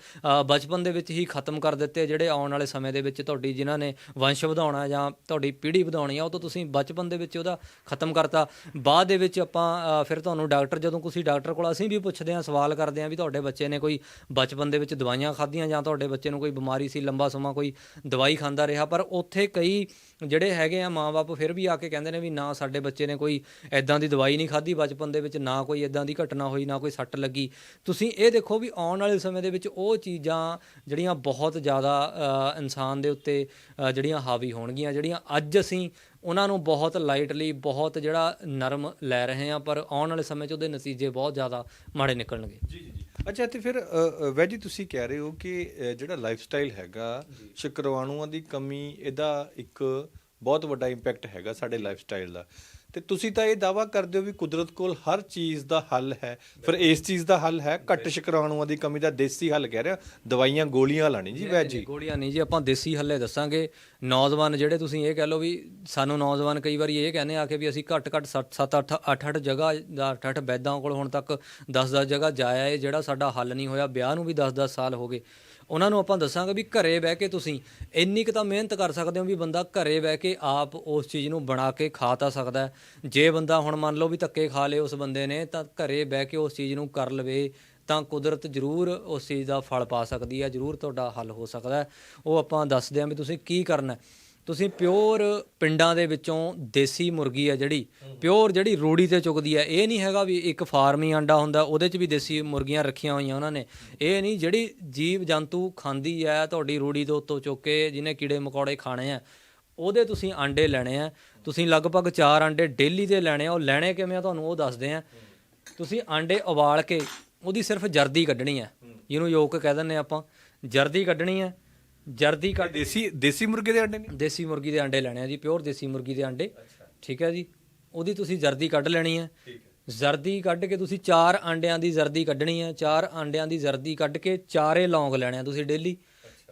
ਬਚਪਨ ਦੇ ਵਿੱਚ ਹੀ ਖਤਮ ਕਰ ਦਿੱਤੇ, ਜਿਹੜੇ ਆਉਣ ਵਾਲੇ ਸਮੇਂ ਦੇ ਵਿੱਚ ਤੁਹਾਡੀ, ਜਿਨ੍ਹਾਂ ਨੇ ਵੰਸ਼ ਵਧਾਉਣਾ ਜਾਂ ਤੁਹਾਡੀ ਪੀੜ੍ਹੀ ਵਧਾਉਣੀ ਆ, ਉਹ ਤਾਂ ਤੁਸੀਂ ਬਚਪਨ ਦੇ ਵਿੱਚ ਉਹਦਾ ਖਤਮ ਕਰਤਾ। ਬਾਅਦ ਦੇ ਵਿੱਚ ਆਪਾਂ ਫਿਰ ਤੁਹਾਨੂੰ ਡਾਕਟਰ, ਜਦੋਂ ਤੁਸੀਂ ਡਾਕਟਰ ਕੋਲ ਅਸੀਂ ਵੀ ਪੁੱਛਦੇ ਹਾਂ ਸਵਾਲ ਕਰਦੇ ਹਾਂ ਵੀ ਤੁਹਾਡੇ ਬੱਚੇ ਨੇ ਕੋਈ ਬਚਪਨ ਦੇ ਵਿੱਚ ਦਵਾਈਆਂ ਖਾਧੀਆਂ ਜਾਂ ਤੁਹਾਡੇ ਬੱਚੇ ਨੂੰ ਕੋਈ ਬਿਮਾਰੀ ਸੀ, ਲੰਬਾ ਸਮਾਂ ਕੋਈ ਦਵਾਈ ਖਾਂਦਾ ਰਿਹਾ, ਪਰ ਉੱਥੇ ਕਈ ਜਿਹੜੇ ਹੈਗੇ ਆ ਮਾਪੇ ਫਿਰ ਵੀ ਆ ਕੇ ਕਹਿੰਦੇ ਨੇ ਵੀ ਨਾ ਸਾਡੇ ਬੱਚੇ ਨੇ ਕੋਈ ਐਦਾਂ ਦੀ ਦਵਾਈ ਨਹੀਂ ਖਾਧੀ ਬਚਪਨ ਦੇ ਵਿੱਚ, ਨਾ ਕੋਈ ਐਦਾਂ ਦੀ ਘਟਨਾ ਹੋਈ, ਨਾ ਕੋਈ ਸੱਟ ਲੱਗੀ। ਤੁਸੀਂ ਇਹ ਦੇਖੋ ਵੀ ਆਉਣ ਵਾਲੇ ਸਮੇਂ ਦੇ ਵਿੱਚ ਉਹ ਚੀਜ਼ਾਂ ਜਿਹੜੀਆਂ ਬਹੁਤ ਜ਼ਿਆਦਾ ਇਨਸਾਨ ਦੇ ਉੱਤੇ ਜਿਹੜੀਆਂ ਹਾਵੀ ਹੋਣਗੀਆਂ, ਜਿਹੜੀਆਂ ਅੱਜ ਅਸੀਂ ਉਹਨਾਂ ਨੂੰ ਬਹੁਤ ਲਾਈਟਲੀ ਬਹੁਤ ਜਿਹੜਾ ਨਰਮ ਲੈ ਰਹੇ ਹਾਂ ਪਰ ਆਉਣ ਵਾਲੇ ਸਮੇਂ 'ਚ ਉਹਦੇ ਨਤੀਜੇ ਬਹੁਤ ਜ਼ਿਆਦਾ ਮਾੜੇ ਨਿਕਲਣਗੇ।
ਜੀ ਜੀ ਅੱਛਾ ਤੇ ਫਿਰ ਵੈਜੀ ਤੁਸੀਂ ਕਹਿ ਰਹੇ ਹੋ ਕਿ ਜਿਹੜਾ ਲਾਈਫ ਸਟਾਈਲ ਹੈਗਾ ਸ਼ੁਕਰਵਾਣੂਆਂ ਦੀ ਕਮੀ ਇਹਦਾ ਇੱਕ ਬਹੁਤ ਵੱਡਾ ਇੰਪੈਕਟ ਹੈਗਾ ਸਾਡੇ ਲਾਈਫ ਸਟਾਈਲ ਦਾ। ਤੇ ਤੁਸੀਂ ਤਾਂ ਇਹ ਦਾਵਾ ਕਰਦੇ ਹੋ ਵੀ ਕੁਦਰਤ ਕੋਲ ਹਰ ਚੀਜ਼ ਦਾ ਹੱਲ ਹੈ। ਫਿਰ ਇਸ ਚੀਜ਼ ਦਾ ਹੱਲ ਹੈ ਘੱਟ ਸ਼ੁਕਰਾਣੂਆਂ ਦੀ ਕਮੀ ਦਾ ਦੇਸੀ ਹੱਲ ਕਹਿ ਰਿਹਾ ਦਵਾਈਆਂ ਗੋਲੀਆਂ ਲਾਣੀ ਜੀ ਵੈਜੀ
ਗੋਲੀਆਂ ਨਹੀਂ ਜੀ ਆਪਾਂ ਦੇਸੀ ਹੱਲੇ ਦੱਸਾਂਗੇ। ਨੌਜਵਾਨ ਜਿਹੜੇ ਤੁਸੀਂ ਇਹ ਕਹਿ ਲਓ ਵੀ ਸਾਨੂੰ ਨੌਜਵਾਨ ਕਈ ਵਾਰੀ ਇਹ ਕਹਿੰਦੇ ਆ ਕਿ ਵੀ ਅਸੀਂ ਘੱਟ ਘੱਟ 7 7 8 8 8 ਜਗ੍ਹਾ ਦਾ 8 8 ਬੈਦਾਂ ਕੋਲ ਹੁਣ ਤੱਕ 10 10 ਜਗ੍ਹਾ ਜਾਇਆ ਹੈ ਜਿਹੜਾ ਸਾਡਾ ਹੱਲ ਨਹੀਂ ਹੋਇਆ ਵਿਆਹ ਨੂੰ ਵੀ 10 10 ਸਾਲ ਹੋ ਗਏ। ਉਹਨਾਂ ਨੂੰ ਆਪਾਂ ਦੱਸਾਂਗੇ ਵੀ ਘਰੇ ਬਹਿ ਕੇ ਤੁਸੀਂ ਇੰਨੀ ਕੁ ਤਾਂ ਮਿਹਨਤ ਕਰ ਸਕਦੇ ਹੋ ਵੀ ਬੰਦਾ ਘਰੇ ਬਹਿ ਕੇ ਆਪ ਉਸ ਚੀਜ਼ ਨੂੰ ਬਣਾ ਕੇ ਖਾ ਤਾਂ ਸਕਦਾ ਜੇ ਬੰਦਾ ਹੁਣ ਮੰਨ ਲਓ ਵੀ ਧੱਕੇ ਖਾ ਲਏ ਉਸ ਬੰਦੇ ਨੇ, ਤਾਂ ਘਰੇ ਬਹਿ ਕੇ ਉਸ ਚੀਜ਼ ਨੂੰ ਕਰ ਲਵੇ, ਤਾਂ ਕੁਦਰਤ ਜ਼ਰੂਰ ਉਸ ਚੀਜ਼ ਦਾ ਫਲ ਪਾ ਸਕਦੀ ਹੈ, ਜ਼ਰੂਰ ਤੁਹਾਡਾ ਹੱਲ ਹੋ ਸਕਦਾ ਉਹ ਆਪਾਂ ਦੱਸਦੇ ਹਾਂ ਵੀ ਤੁਸੀਂ ਕੀ ਕਰਨਾ ਤੁਸੀਂ ਪਿਓਰ ਪਿੰਡਾਂ ਦੇ ਵਿੱਚੋਂ ਦੇਸੀ ਮੁਰਗੀ ਹੈ ਜਿਹੜੀ, ਪਿਓਰ ਜਿਹੜੀ ਰੂੜੀ ਤੇ ਚੁਗਦੀ ਹੈ ਇਹ ਨਹੀਂ ਹੈਗਾ ਵੀ ਇੱਕ ਫਾਰਮੀ ਆਂਡਾ ਹੁੰਦਾ, ਉਹਦੇ 'ਚ ਵੀ ਦੇਸੀ ਮੁਰਗੀਆਂ ਰੱਖੀਆਂ ਹੋਈਆਂ ਉਹਨਾਂ ਨੇ। ਇਹ ਨਹੀਂ, ਜਿਹੜੀ ਜੀਵ ਜੰਤੂ ਖਾਂਦੀ ਹੈ ਤੁਹਾਡੀ ਰੂੜੀ ਦੇ ਉੱਤੋਂ ਚੁੱਕ ਕੇ ਜਿਹਨੇ ਕੀੜੇ ਮਕੌੜੇ ਖਾਣੇ ਆ, ਉਹਦੇ ਤੁਸੀਂ ਆਂਡੇ ਲੈਣੇ ਆ। ਤੁਸੀਂ ਲਗਭਗ 4 ਆਂਡੇ ਡੇਲੀ ਦੇ ਲੈਣੇ ਆ, ਉਹ ਲੈਣੇ ਕਿਵੇਂ ਆ ਤੁਹਾਨੂੰ ਉਹ ਦੱਸਦੇ ਆ। ਤੁਸੀਂ ਆਂਡੇ ਉਬਾਲ ਕੇ, ਉਹਦੀ ਸਿਰਫ ਜਰਦੀ ਕੱਢਣੀ ਹੈ ਜਿਹਨੂੰ ਯੋਕ ਕਹਿ ਦਿੰਦੇ ਆਪਾਂ, ਜਰਦੀ ਕੱਢਣੀ ਹੈ ਜਰਦੀ ਕੱਢ
ਦੇਸੀ ਦੇਸੀ ਮੁਰਗੇ ਦੇ ਅੰਡੇ ਨੇ?
ਦੇਸੀ ਮੁਰਗੀ ਦੇ ਆਂਡੇ ਲੈਣੇ ਆ ਜੀ ਪਿਓਰ ਦੇਸੀ ਮੁਰਗੀ ਦੇ ਆਂਡੇ। ਠੀਕ ਹੈ ਜੀ। ਉਹਦੀ ਤੁਸੀਂ ਜ਼ਰਦੀ ਕੱਢ ਲੈਣੀ ਹੈ। ਜ਼ਰਦੀ ਕੱਢ ਕੇ ਤੁਸੀਂ ਚਾਰ ਆਂਡਿਆਂ ਦੀ ਜ਼ਰਦੀ ਕੱਢਣੀ ਹੈ। ਚਾਰ ਆਂਡਿਆਂ ਦੀ ਜ਼ਰਦੀ ਕੱਢ ਕੇ ਚਾਰੇ ਲੌਂਗ ਲੈਣੇ ਆ ਤੁਸੀਂ ਡੇਲੀ।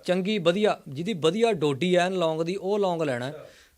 ਚੰਗੀ ਵਧੀਆ ਜਿਹਦੀ ਵਧੀਆ ਡੋਡੀ ਐਨ ਲੌਂਗ ਦੀ ਉਹ ਲੌਂਗ ਲੈਣਾ।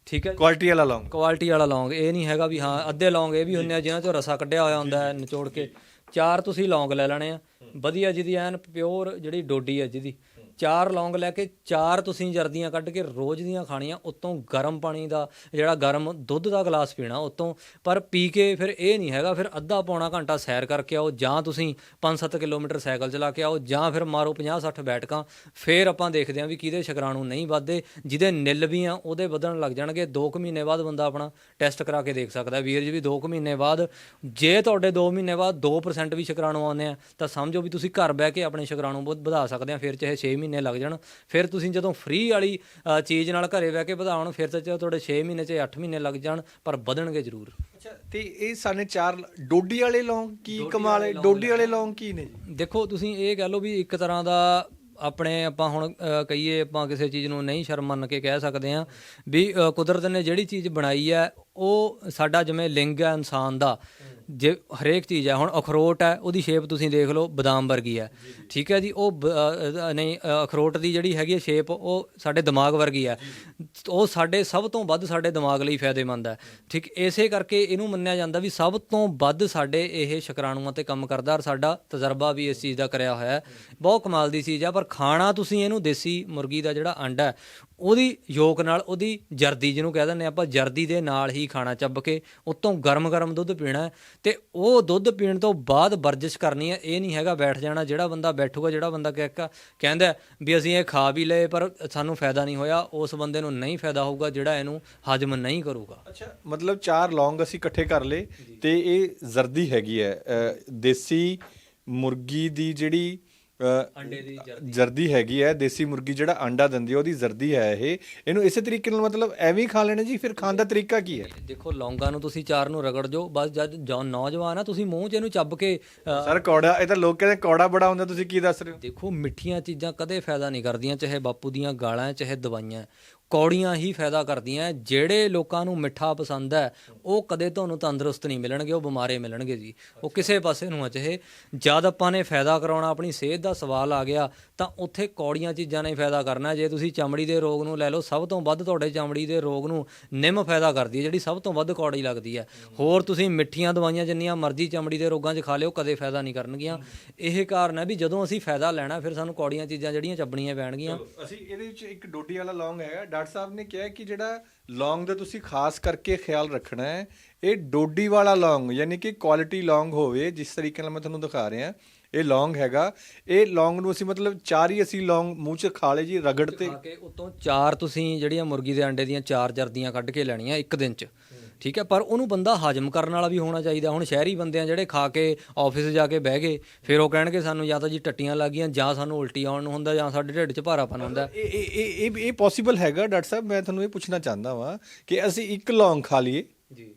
ਠੀਕ ਹੈ
ਕੁਆਲਿਟੀ ਵਾਲਾ ਲੌਂਗ।
ਕੁਆਲਿਟੀ ਵਾਲਾ ਲੌਂਗ। ਇਹ ਨਹੀਂ ਹੈਗਾ ਵੀ ਹਾਂ ਅੱਧੇ ਲੌਂਗ ਇਹ ਵੀ ਹੁੰਦੇ ਆ ਜਿਨ੍ਹਾਂ ਚੋਂ ਰਸਾ ਕੱਢਿਆ ਹੋਇਆ ਹੁੰਦਾ ਹੈ ਨਿਚੋੜ ਕੇ। ਚਾਰ ਤੁਸੀਂ ਲੌਂਗ ਲੈ ਲੈਣੇ ਆ। ਵਧੀਆ ਜਿਹਦੀ ਐਨ ਪਿਓਰ ਜਿਹੜੀ ਡੋਡੀ ਹੈ ਜਿਹਦੀ ਚਾਰ ਲੌਂਗ ਲੈ ਕੇ ਚਾਰ ਤੁਸੀਂ ਜਰਦੀਆਂ ਕੱਢ ਕੇ ਰੋਜ਼ ਦੀਆਂ ਖਾਣੀਆਂ, ਉਤੋਂ ਗਰਮ ਪਾਣੀ ਦਾ ਜਿਹੜਾ ਗਰਮ ਦੁੱਧ ਦਾ ਗਲਾਸ ਪੀਣਾ ਉਤੋਂ, ਪਰ ਪੀ ਕੇ ਫਿਰ ਇਹ ਨਹੀਂ ਹੈਗਾ, ਫਿਰ ਅੱਧਾ ਪੌਣਾ ਘੰਟਾ ਸੈਰ ਕਰਕੇ ਆਓ, ਜਾਂ ਤੁਸੀਂ 5-7 ਕਿਲੋਮੀਟਰ ਸਾਈਕਲ ਚਲਾ ਕੇ ਆਓ, ਜਾਂ ਫਿਰ ਮਾਰੋ 50-60 ਬੈਠਕਾਂ, ਫਿਰ ਆਪਾਂ ਦੇਖਦੇ ਹਾਂ ਵੀ ਕਿਹਦੇ ਸ਼ੁਕਰਾਣੂ ਨਹੀਂ ਵੱਧਦੇ, ਜਿਹਦੇ ਨਿੱਲ ਵੀ ਆ, ਉਹਦੇ ਵਧਣ ਲੱਗ ਜਾਣਗੇ 2 ਕੁ ਮਹੀਨੇ ਬਾਅਦ ਬੰਦਾ ਆਪਣਾ ਟੈਸਟ ਕਰਾ ਕੇ ਦੇਖ ਸਕਦਾ ਵੀਰ ਜੀ ਵੀ 2 ਕੁ ਮਹੀਨੇ ਬਾਅਦ, ਜੇ ਤੁਹਾਡੇ 2 ਮਹੀਨੇ ਬਾਅਦ 2% ਵੀ ਸ਼ੁਕਰਾਣੂ ਆਉਂਦੇ ਆ, ਤਾਂ ਸਮਝੋ ਵੀ ਤੁਸੀਂ ਘਰ ਬਹਿ ਕੇ ਆਪਣੇ ਸ਼ੁਕਰਾਣੂ ਬਹੁਤ ਵਧਾ ਸਕਦੇ ਆ, ਫਿਰ ਚਾਹੇ 6 ਮਹੀਨੇ ਲੱਗ ਜਾਣ। ਫਿਰ ਤੁਸੀਂ ਜਦੋਂ ਫ੍ਰੀ ਵਾਲੀ ਚੀਜ਼ ਨਾਲ ਘਰੇ ਬਹਿ ਕੇ ਵਧਾਉਣ ਫਿਰ ਤਾਂ ਚਾਹੇ ਤੁਹਾਡੇ 6 ਮਹੀਨੇ ਚਾਹੇ 8 ਮਹੀਨੇ ਲੱਗ ਜਾਣ ਪਰ ਵਧਣਗੇ ਜ਼ਰੂਰ।
ਅੱਛਾ ਤੇ ਇਹ ਸਾਨੇ ਚਾਰ ਡੋਡੀ ਵਾਲੇ ਲੌਂਗ ਕੀ ਕਮਾਲ ਡੋਡੀ ਵਾਲੇ ਲੌਂਗ ਕੀ ਨੇ
ਦੇਖੋ ਤੁਸੀਂ ਇਹ ਕਹਿ ਲਓ ਵੀ ਇੱਕ ਤਰ੍ਹਾਂ ਦਾ ਆਪਣੇ ਆਪਾਂ ਹੁਣ ਕਹੀਏ ਆਪਾਂ ਕਿਸੇ ਚੀਜ਼ ਨੂੰ ਨਹੀਂ ਸ਼ਰਮ ਮੰਨ ਕੇ ਕਹਿ ਸਕਦੇ ਆ ਵੀ ਕੁਦਰਤ ਨੇ ਜਿਹੜੀ ਚੀਜ਼ ਬਣਾਈ ਹੈ ਉਹ ਸਾਡਾ ਜਿਵੇਂ ਲਿੰਗ ਹੈ ਇਨਸਾਨ ਦਾ, ਜੇ ਹਰੇਕ ਚੀਜ਼ ਹੈ ਹੁਣ ਅਖਰੋਟ ਹੈ ਉਹਦੀ ਸ਼ੇਪ ਤੁਸੀਂ ਦੇਖ ਲਓ, ਬਦਾਮ ਵਰਗੀ ਹੈ ਠੀਕ ਹੈ ਜੀ, ਉਹ ਨਹੀਂ ਅਖਰੋਟ ਦੀ ਜਿਹੜੀ ਹੈਗੀ ਹੈ ਸ਼ੇਪ ਉਹ ਸਾਡੇ ਦਿਮਾਗ ਵਰਗੀ ਹੈ ਉਹ ਸਾਡੇ, ਸਭ ਤੋਂ ਵੱਧ ਸਾਡੇ ਦਿਮਾਗ ਲਈ ਫਾਇਦੇਮੰਦ ਹੈ ਠੀਕ, ਇਸੇ ਕਰਕੇ ਇਹਨੂੰ ਮੰਨਿਆ ਜਾਂਦਾ ਵੀ ਸਭ ਤੋਂ ਵੱਧ ਸਾਡੇ ਇਹ ਸ਼ੁਕਰਾਣੂਆਂ ਤੇ ਕੰਮ ਕਰਦਾ ਔਰ ਸਾਡਾ ਤਜਰਬਾ ਵੀ ਇਸ ਚੀਜ਼ ਦਾ ਕਰਿਆ ਹੋਇਆ ਹੈ। ਬਹੁਤ ਕਮਾਲ ਦੀ ਚੀਜ਼ ਹੈ ਪਰ ਖਾਣਾ ਤੁਸੀਂ ਇਹਨੂੰ ਦੇਸੀ ਮੁਰਗੀ ਦਾ ਜਿਹੜਾ ਅੰਡਾ ਹੈ ਉਹਦੀ ਯੋਕ ਨਾਲ ਉਹਦੀ ਜਰਦੀ ਜਿਹਨੂੰ ਕਹਿ ਦਿੰਦੇ ਆਪਾਂ ਜਰਦੀ ਦੇ ਨਾਲ ਹੀ ਖਾਣਾ ਚੱਬ ਕੇ ਉਤੋਂ ਗਰਮ-ਗਰਮ ਦੁੱਧ ਪੀਣਾ ਤੇ ਉਹ ਦੁੱਧ ਪੀਣ ਤੋਂ ਬਾਅਦ ਵਰਜਿਸ਼ ਕਰਨੀ ਹੈ। ਇਹ ਨਹੀਂ ਹੈਗਾ ਬੈਠ ਜਾਣਾ ਜਿਹੜਾ ਬੰਦਾ ਬੈਠੂਗਾ ਜਿਹੜਾ ਬੰਦਾ ਕਹਿ- ਕਹਿੰਦਾ ਵੀ ਅਸੀਂ ਇਹ ਖਾ ਵੀ ਲਏ ਪਰ ਸਾਨੂੰ ਫਾਇਦਾ ਨਹੀਂ ਹੋਇਆ ਉਸ ਬੰਦੇ ਨੂੰ ਨਹੀਂ ਫਾਇਦਾ ਹੋਊਗਾ ਜਿਹੜਾ ਇਹਨੂੰ ਹਜਮ ਨਹੀਂ ਕਰੂਗਾ।
ਅੱਛਾ ਮਤਲਬ ਚਾਰ ਲੌਂਗ ਅਸੀਂ ਇਕੱਠੇ ਕਰ ਲਏ ਤੇ ਇਹ ਜ਼ਰਦੀ ਹੈਗੀ ਹੈ। ਦੇਸੀ ਮੁਰਗੀ ਦੀ ਜਿਹੜੀ
ਅੰਡੇ ਦੀ
ਜ਼ਰਦੀ। ਹੈਗੀ ਹੈ ਦੇਸੀ ਮੁਰਗੀ ਜਿਹੜਾ ਅੰਡਾ ਦਿੰਦੀ ਹੈ ਉਹਦੀ ਜ਼ਰਦੀ ਹੈ ਇਹ। ਇਹਨੂੰ ਇਸੇ ਤਰੀਕੇ ਨਾਲ ਮਤਲਬ ਐਵੇਂ ਹੀ ਖਾ ਲੈਣਾ ਜੀ ਫਿਰ ਖਾਣ ਦਾ ਤਰੀਕਾ ਕੀ ਹੈ?
ਦੇਖੋ ਲੌਂਗਾਂ ਨੂੰ ਤੁਸੀਂ ਚਾਰ ਨੂੰ ਰਗੜ ਜੋ ਬਸ ਜਦ ਜੋ ਨੌਜਵਾਨ ਆ ਤੁਸੀਂ ਮੂੰਹ 'ਚ ਇਹਨੂੰ ਚੱਬ ਕੇ ਅ,
ਸਰ ਕੌੜਾ ਇਹ ਤਾਂ ਲੋਕ ਕਹਿੰਦੇ ਕੌੜਾ ਬੜਾ ਹੁੰਦਾ ਤੁਸੀਂ ਕੀ ਦੱਸ ਰਹੇ ਹੋ?
ਦੇਖੋ ਮਿੱਠੀਆਂ ਚੀਜ਼ਾਂ ਕਦੇ ਫਾਇਦਾ ਨਹੀਂ ਕਰਦੀਆਂ ਚਾਹੇ ਬਾਪੂ ਦੀਆਂ ਗਾਲਾਂ ਹੈ, ਚਾਹੇ ਦਵਾਈਆਂ। ਹੈ। ਕੌੜੀਆਂ ਹੀ ਫਾਇਦਾ ਕਰਦੀਆਂ। ਜਿਹੜੇ ਲੋਕਾਂ ਨੂੰ ਮਿੱਠਾ ਪਸੰਦ ਹੈ ਉਹ ਕਦੇ ਤੁਹਾਨੂੰ ਤੰਦਰੁਸਤ ਨਹੀਂ ਮਿਲਣਗੇ ਉਹ ਬਿਮਾਰੇ ਮਿਲਣਗੇ ਜੀ। ਉਹ ਕਿਸੇ ਪਾਸੇ ਨੂੰ ਚਾਹੇ ਜਦ ਆਪਾਂ ਨੇ ਫਾਇਦਾ ਕਰਾਉਣਾ ਆਪਣੀ ਸਿਹਤ ਦਾ ਸਵਾਲ ਆ ਗਿਆ ਤਾਂ ਉੱਥੇ ਕੌੜੀਆਂ ਚੀਜ਼ਾਂ ਨੇ ਫਾਇਦਾ ਕਰਨਾ ਜੇ ਤੁਸੀਂ ਚਮੜੀ ਦੇ ਰੋਗ ਨੂੰ ਲੈ ਲਓ ਸਭ ਤੋਂ ਵੱਧ ਤੁਹਾਡੇ ਚਮੜੀ ਦੇ ਰੋਗ ਨੂੰ ਨਿੰਮ ਫਾਇਦਾ ਕਰਦੀ ਹੈ ਜਿਹੜੀ ਸਭ ਤੋਂ ਵੱਧ ਕੌੜੀ ਲੱਗਦੀ ਹੈ। ਹੋਰ ਤੁਸੀਂ ਮਿੱਠੀਆਂ ਦਵਾਈਆਂ ਜਿੰਨੀਆਂ ਮਰਜ਼ੀ ਚਮੜੀ ਦੇ ਰੋਗਾਂ 'ਚ ਖਾ ਲਿਓ ਕਦੇ ਫਾਇਦਾ ਨਹੀਂ ਕਰਨਗੀਆਂ। ਇਹ ਕਾਰਨ ਹੈ ਵੀ ਜਦੋਂ ਅਸੀਂ ਫਾਇਦਾ ਲੈਣਾ ਫਿਰ ਸਾਨੂੰ ਕੌੜੀਆਂ ਚੀਜ਼ਾਂ ਜਿਹੜੀਆਂ ਚੱਬਣੀਆਂ ਪੈਣਗੀਆਂ।
ਅਸੀਂ ਇਹਦੇ ਵਿੱਚ ਇੱਕ ਡੋਡੀ ਵਾਲਾ ਲੌਂਗ ਹੈਗਾ ਡਾਕਟਰ ਸਾਹਿਬ ਨੇ ਕਿਹਾ ਕਿ ਜਿਹੜਾ ਲੌਂਗ ਦਾ ਤੁਸੀਂ ਖਾਸ ਕਰਕੇ ਖਿਆਲ ਰੱਖਣਾ ਹੈ ਇਹ ਡੋਡੀ ਵਾਲਾ ਲੌਂਗ ਯਾਨੀ ਕਿ ਕੁਆਲਿਟੀ ਲੌਂਗ ਹੋਵੇ ਜਿਸ ਤਰੀਕੇ ਨਾਲ ਮੈਂ ਤੁਹਾਨੂੰ ਦਿਖਾ ਰਿਹਾ ਇਹ ਲੌਂਗ ਹੈਗਾ। ਇਹ ਲੌਂਗ ਨੂੰ ਅਸੀਂ ਮਤਲਬ ਚਾਰ ਹੀ ਅਸੀਂ ਲੌਂਗ ਮੂੰਹ 'ਚ ਖਾ ਲਏ ਜੀ ਰਗੜ ਤੇ।
ਖਾ ਕੇ ਉਤੋਂ ਚਾਰ ਤੁਸੀਂ ਜਿਹੜੀਆਂ ਮੁਰਗੀ ਦੇ ਅੰਡੇ ਦੀਆਂ ਚਾਰ ਜਰਦੀਆਂ ਕੱਢ ਕੇ ਲੈਣੀਆਂ ਇੱਕ ਦਿਨ 'ਚ। ਠੀਕ ਹੈ ਪਰ ਉਹਨੂੰ ਬੰਦਾ ਹਜਮ ਕਰਨ ਵਾਲਾ ਵੀ ਹੋਣਾ ਚਾਹੀਦਾ। ਹੁਣ ਸ਼ਹਿਰੀ ਬੰਦੇ ਆ ਜਿਹੜੇ ਖਾ ਕੇ ਆਫਿਸ ਜਾ ਕੇ ਬਹਿ ਗਏ ਫਿਰ ਉਹ ਕਹਿਣਗੇ ਸਾਨੂੰ ਜਾਂ ਤਾਂ ਜੀ ਟੱਟੀਆਂ ਲੱਗ ਗਈਆਂ ਜਾਂ ਸਾਨੂੰ ਉਲਟੀ ਆਉਣ ਨੂੰ ਹੁੰਦਾ ਜਾਂ ਸਾਡੇ ਢਿੱਡ 'ਚ ਭਾਰਾਪਨ ਹੁੰਦਾ।
ਇਹ ਇਹ ਇਹ ਇਹ- ਇਹ ਪੋਸੀਬਲ ਹੈਗਾ ਡਾਕਟਰ ਸਾਹਿਬ ਮੈਂ ਤੁਹਾਨੂੰ ਇਹ ਪੁੱਛਣਾ ਚਾਹੁੰਦਾ ਵਾਂ ਕਿ ਅਸੀਂ ਇੱਕ ਲੌਂਗ ਖਾ ਲਈਏ।
ਜੀ।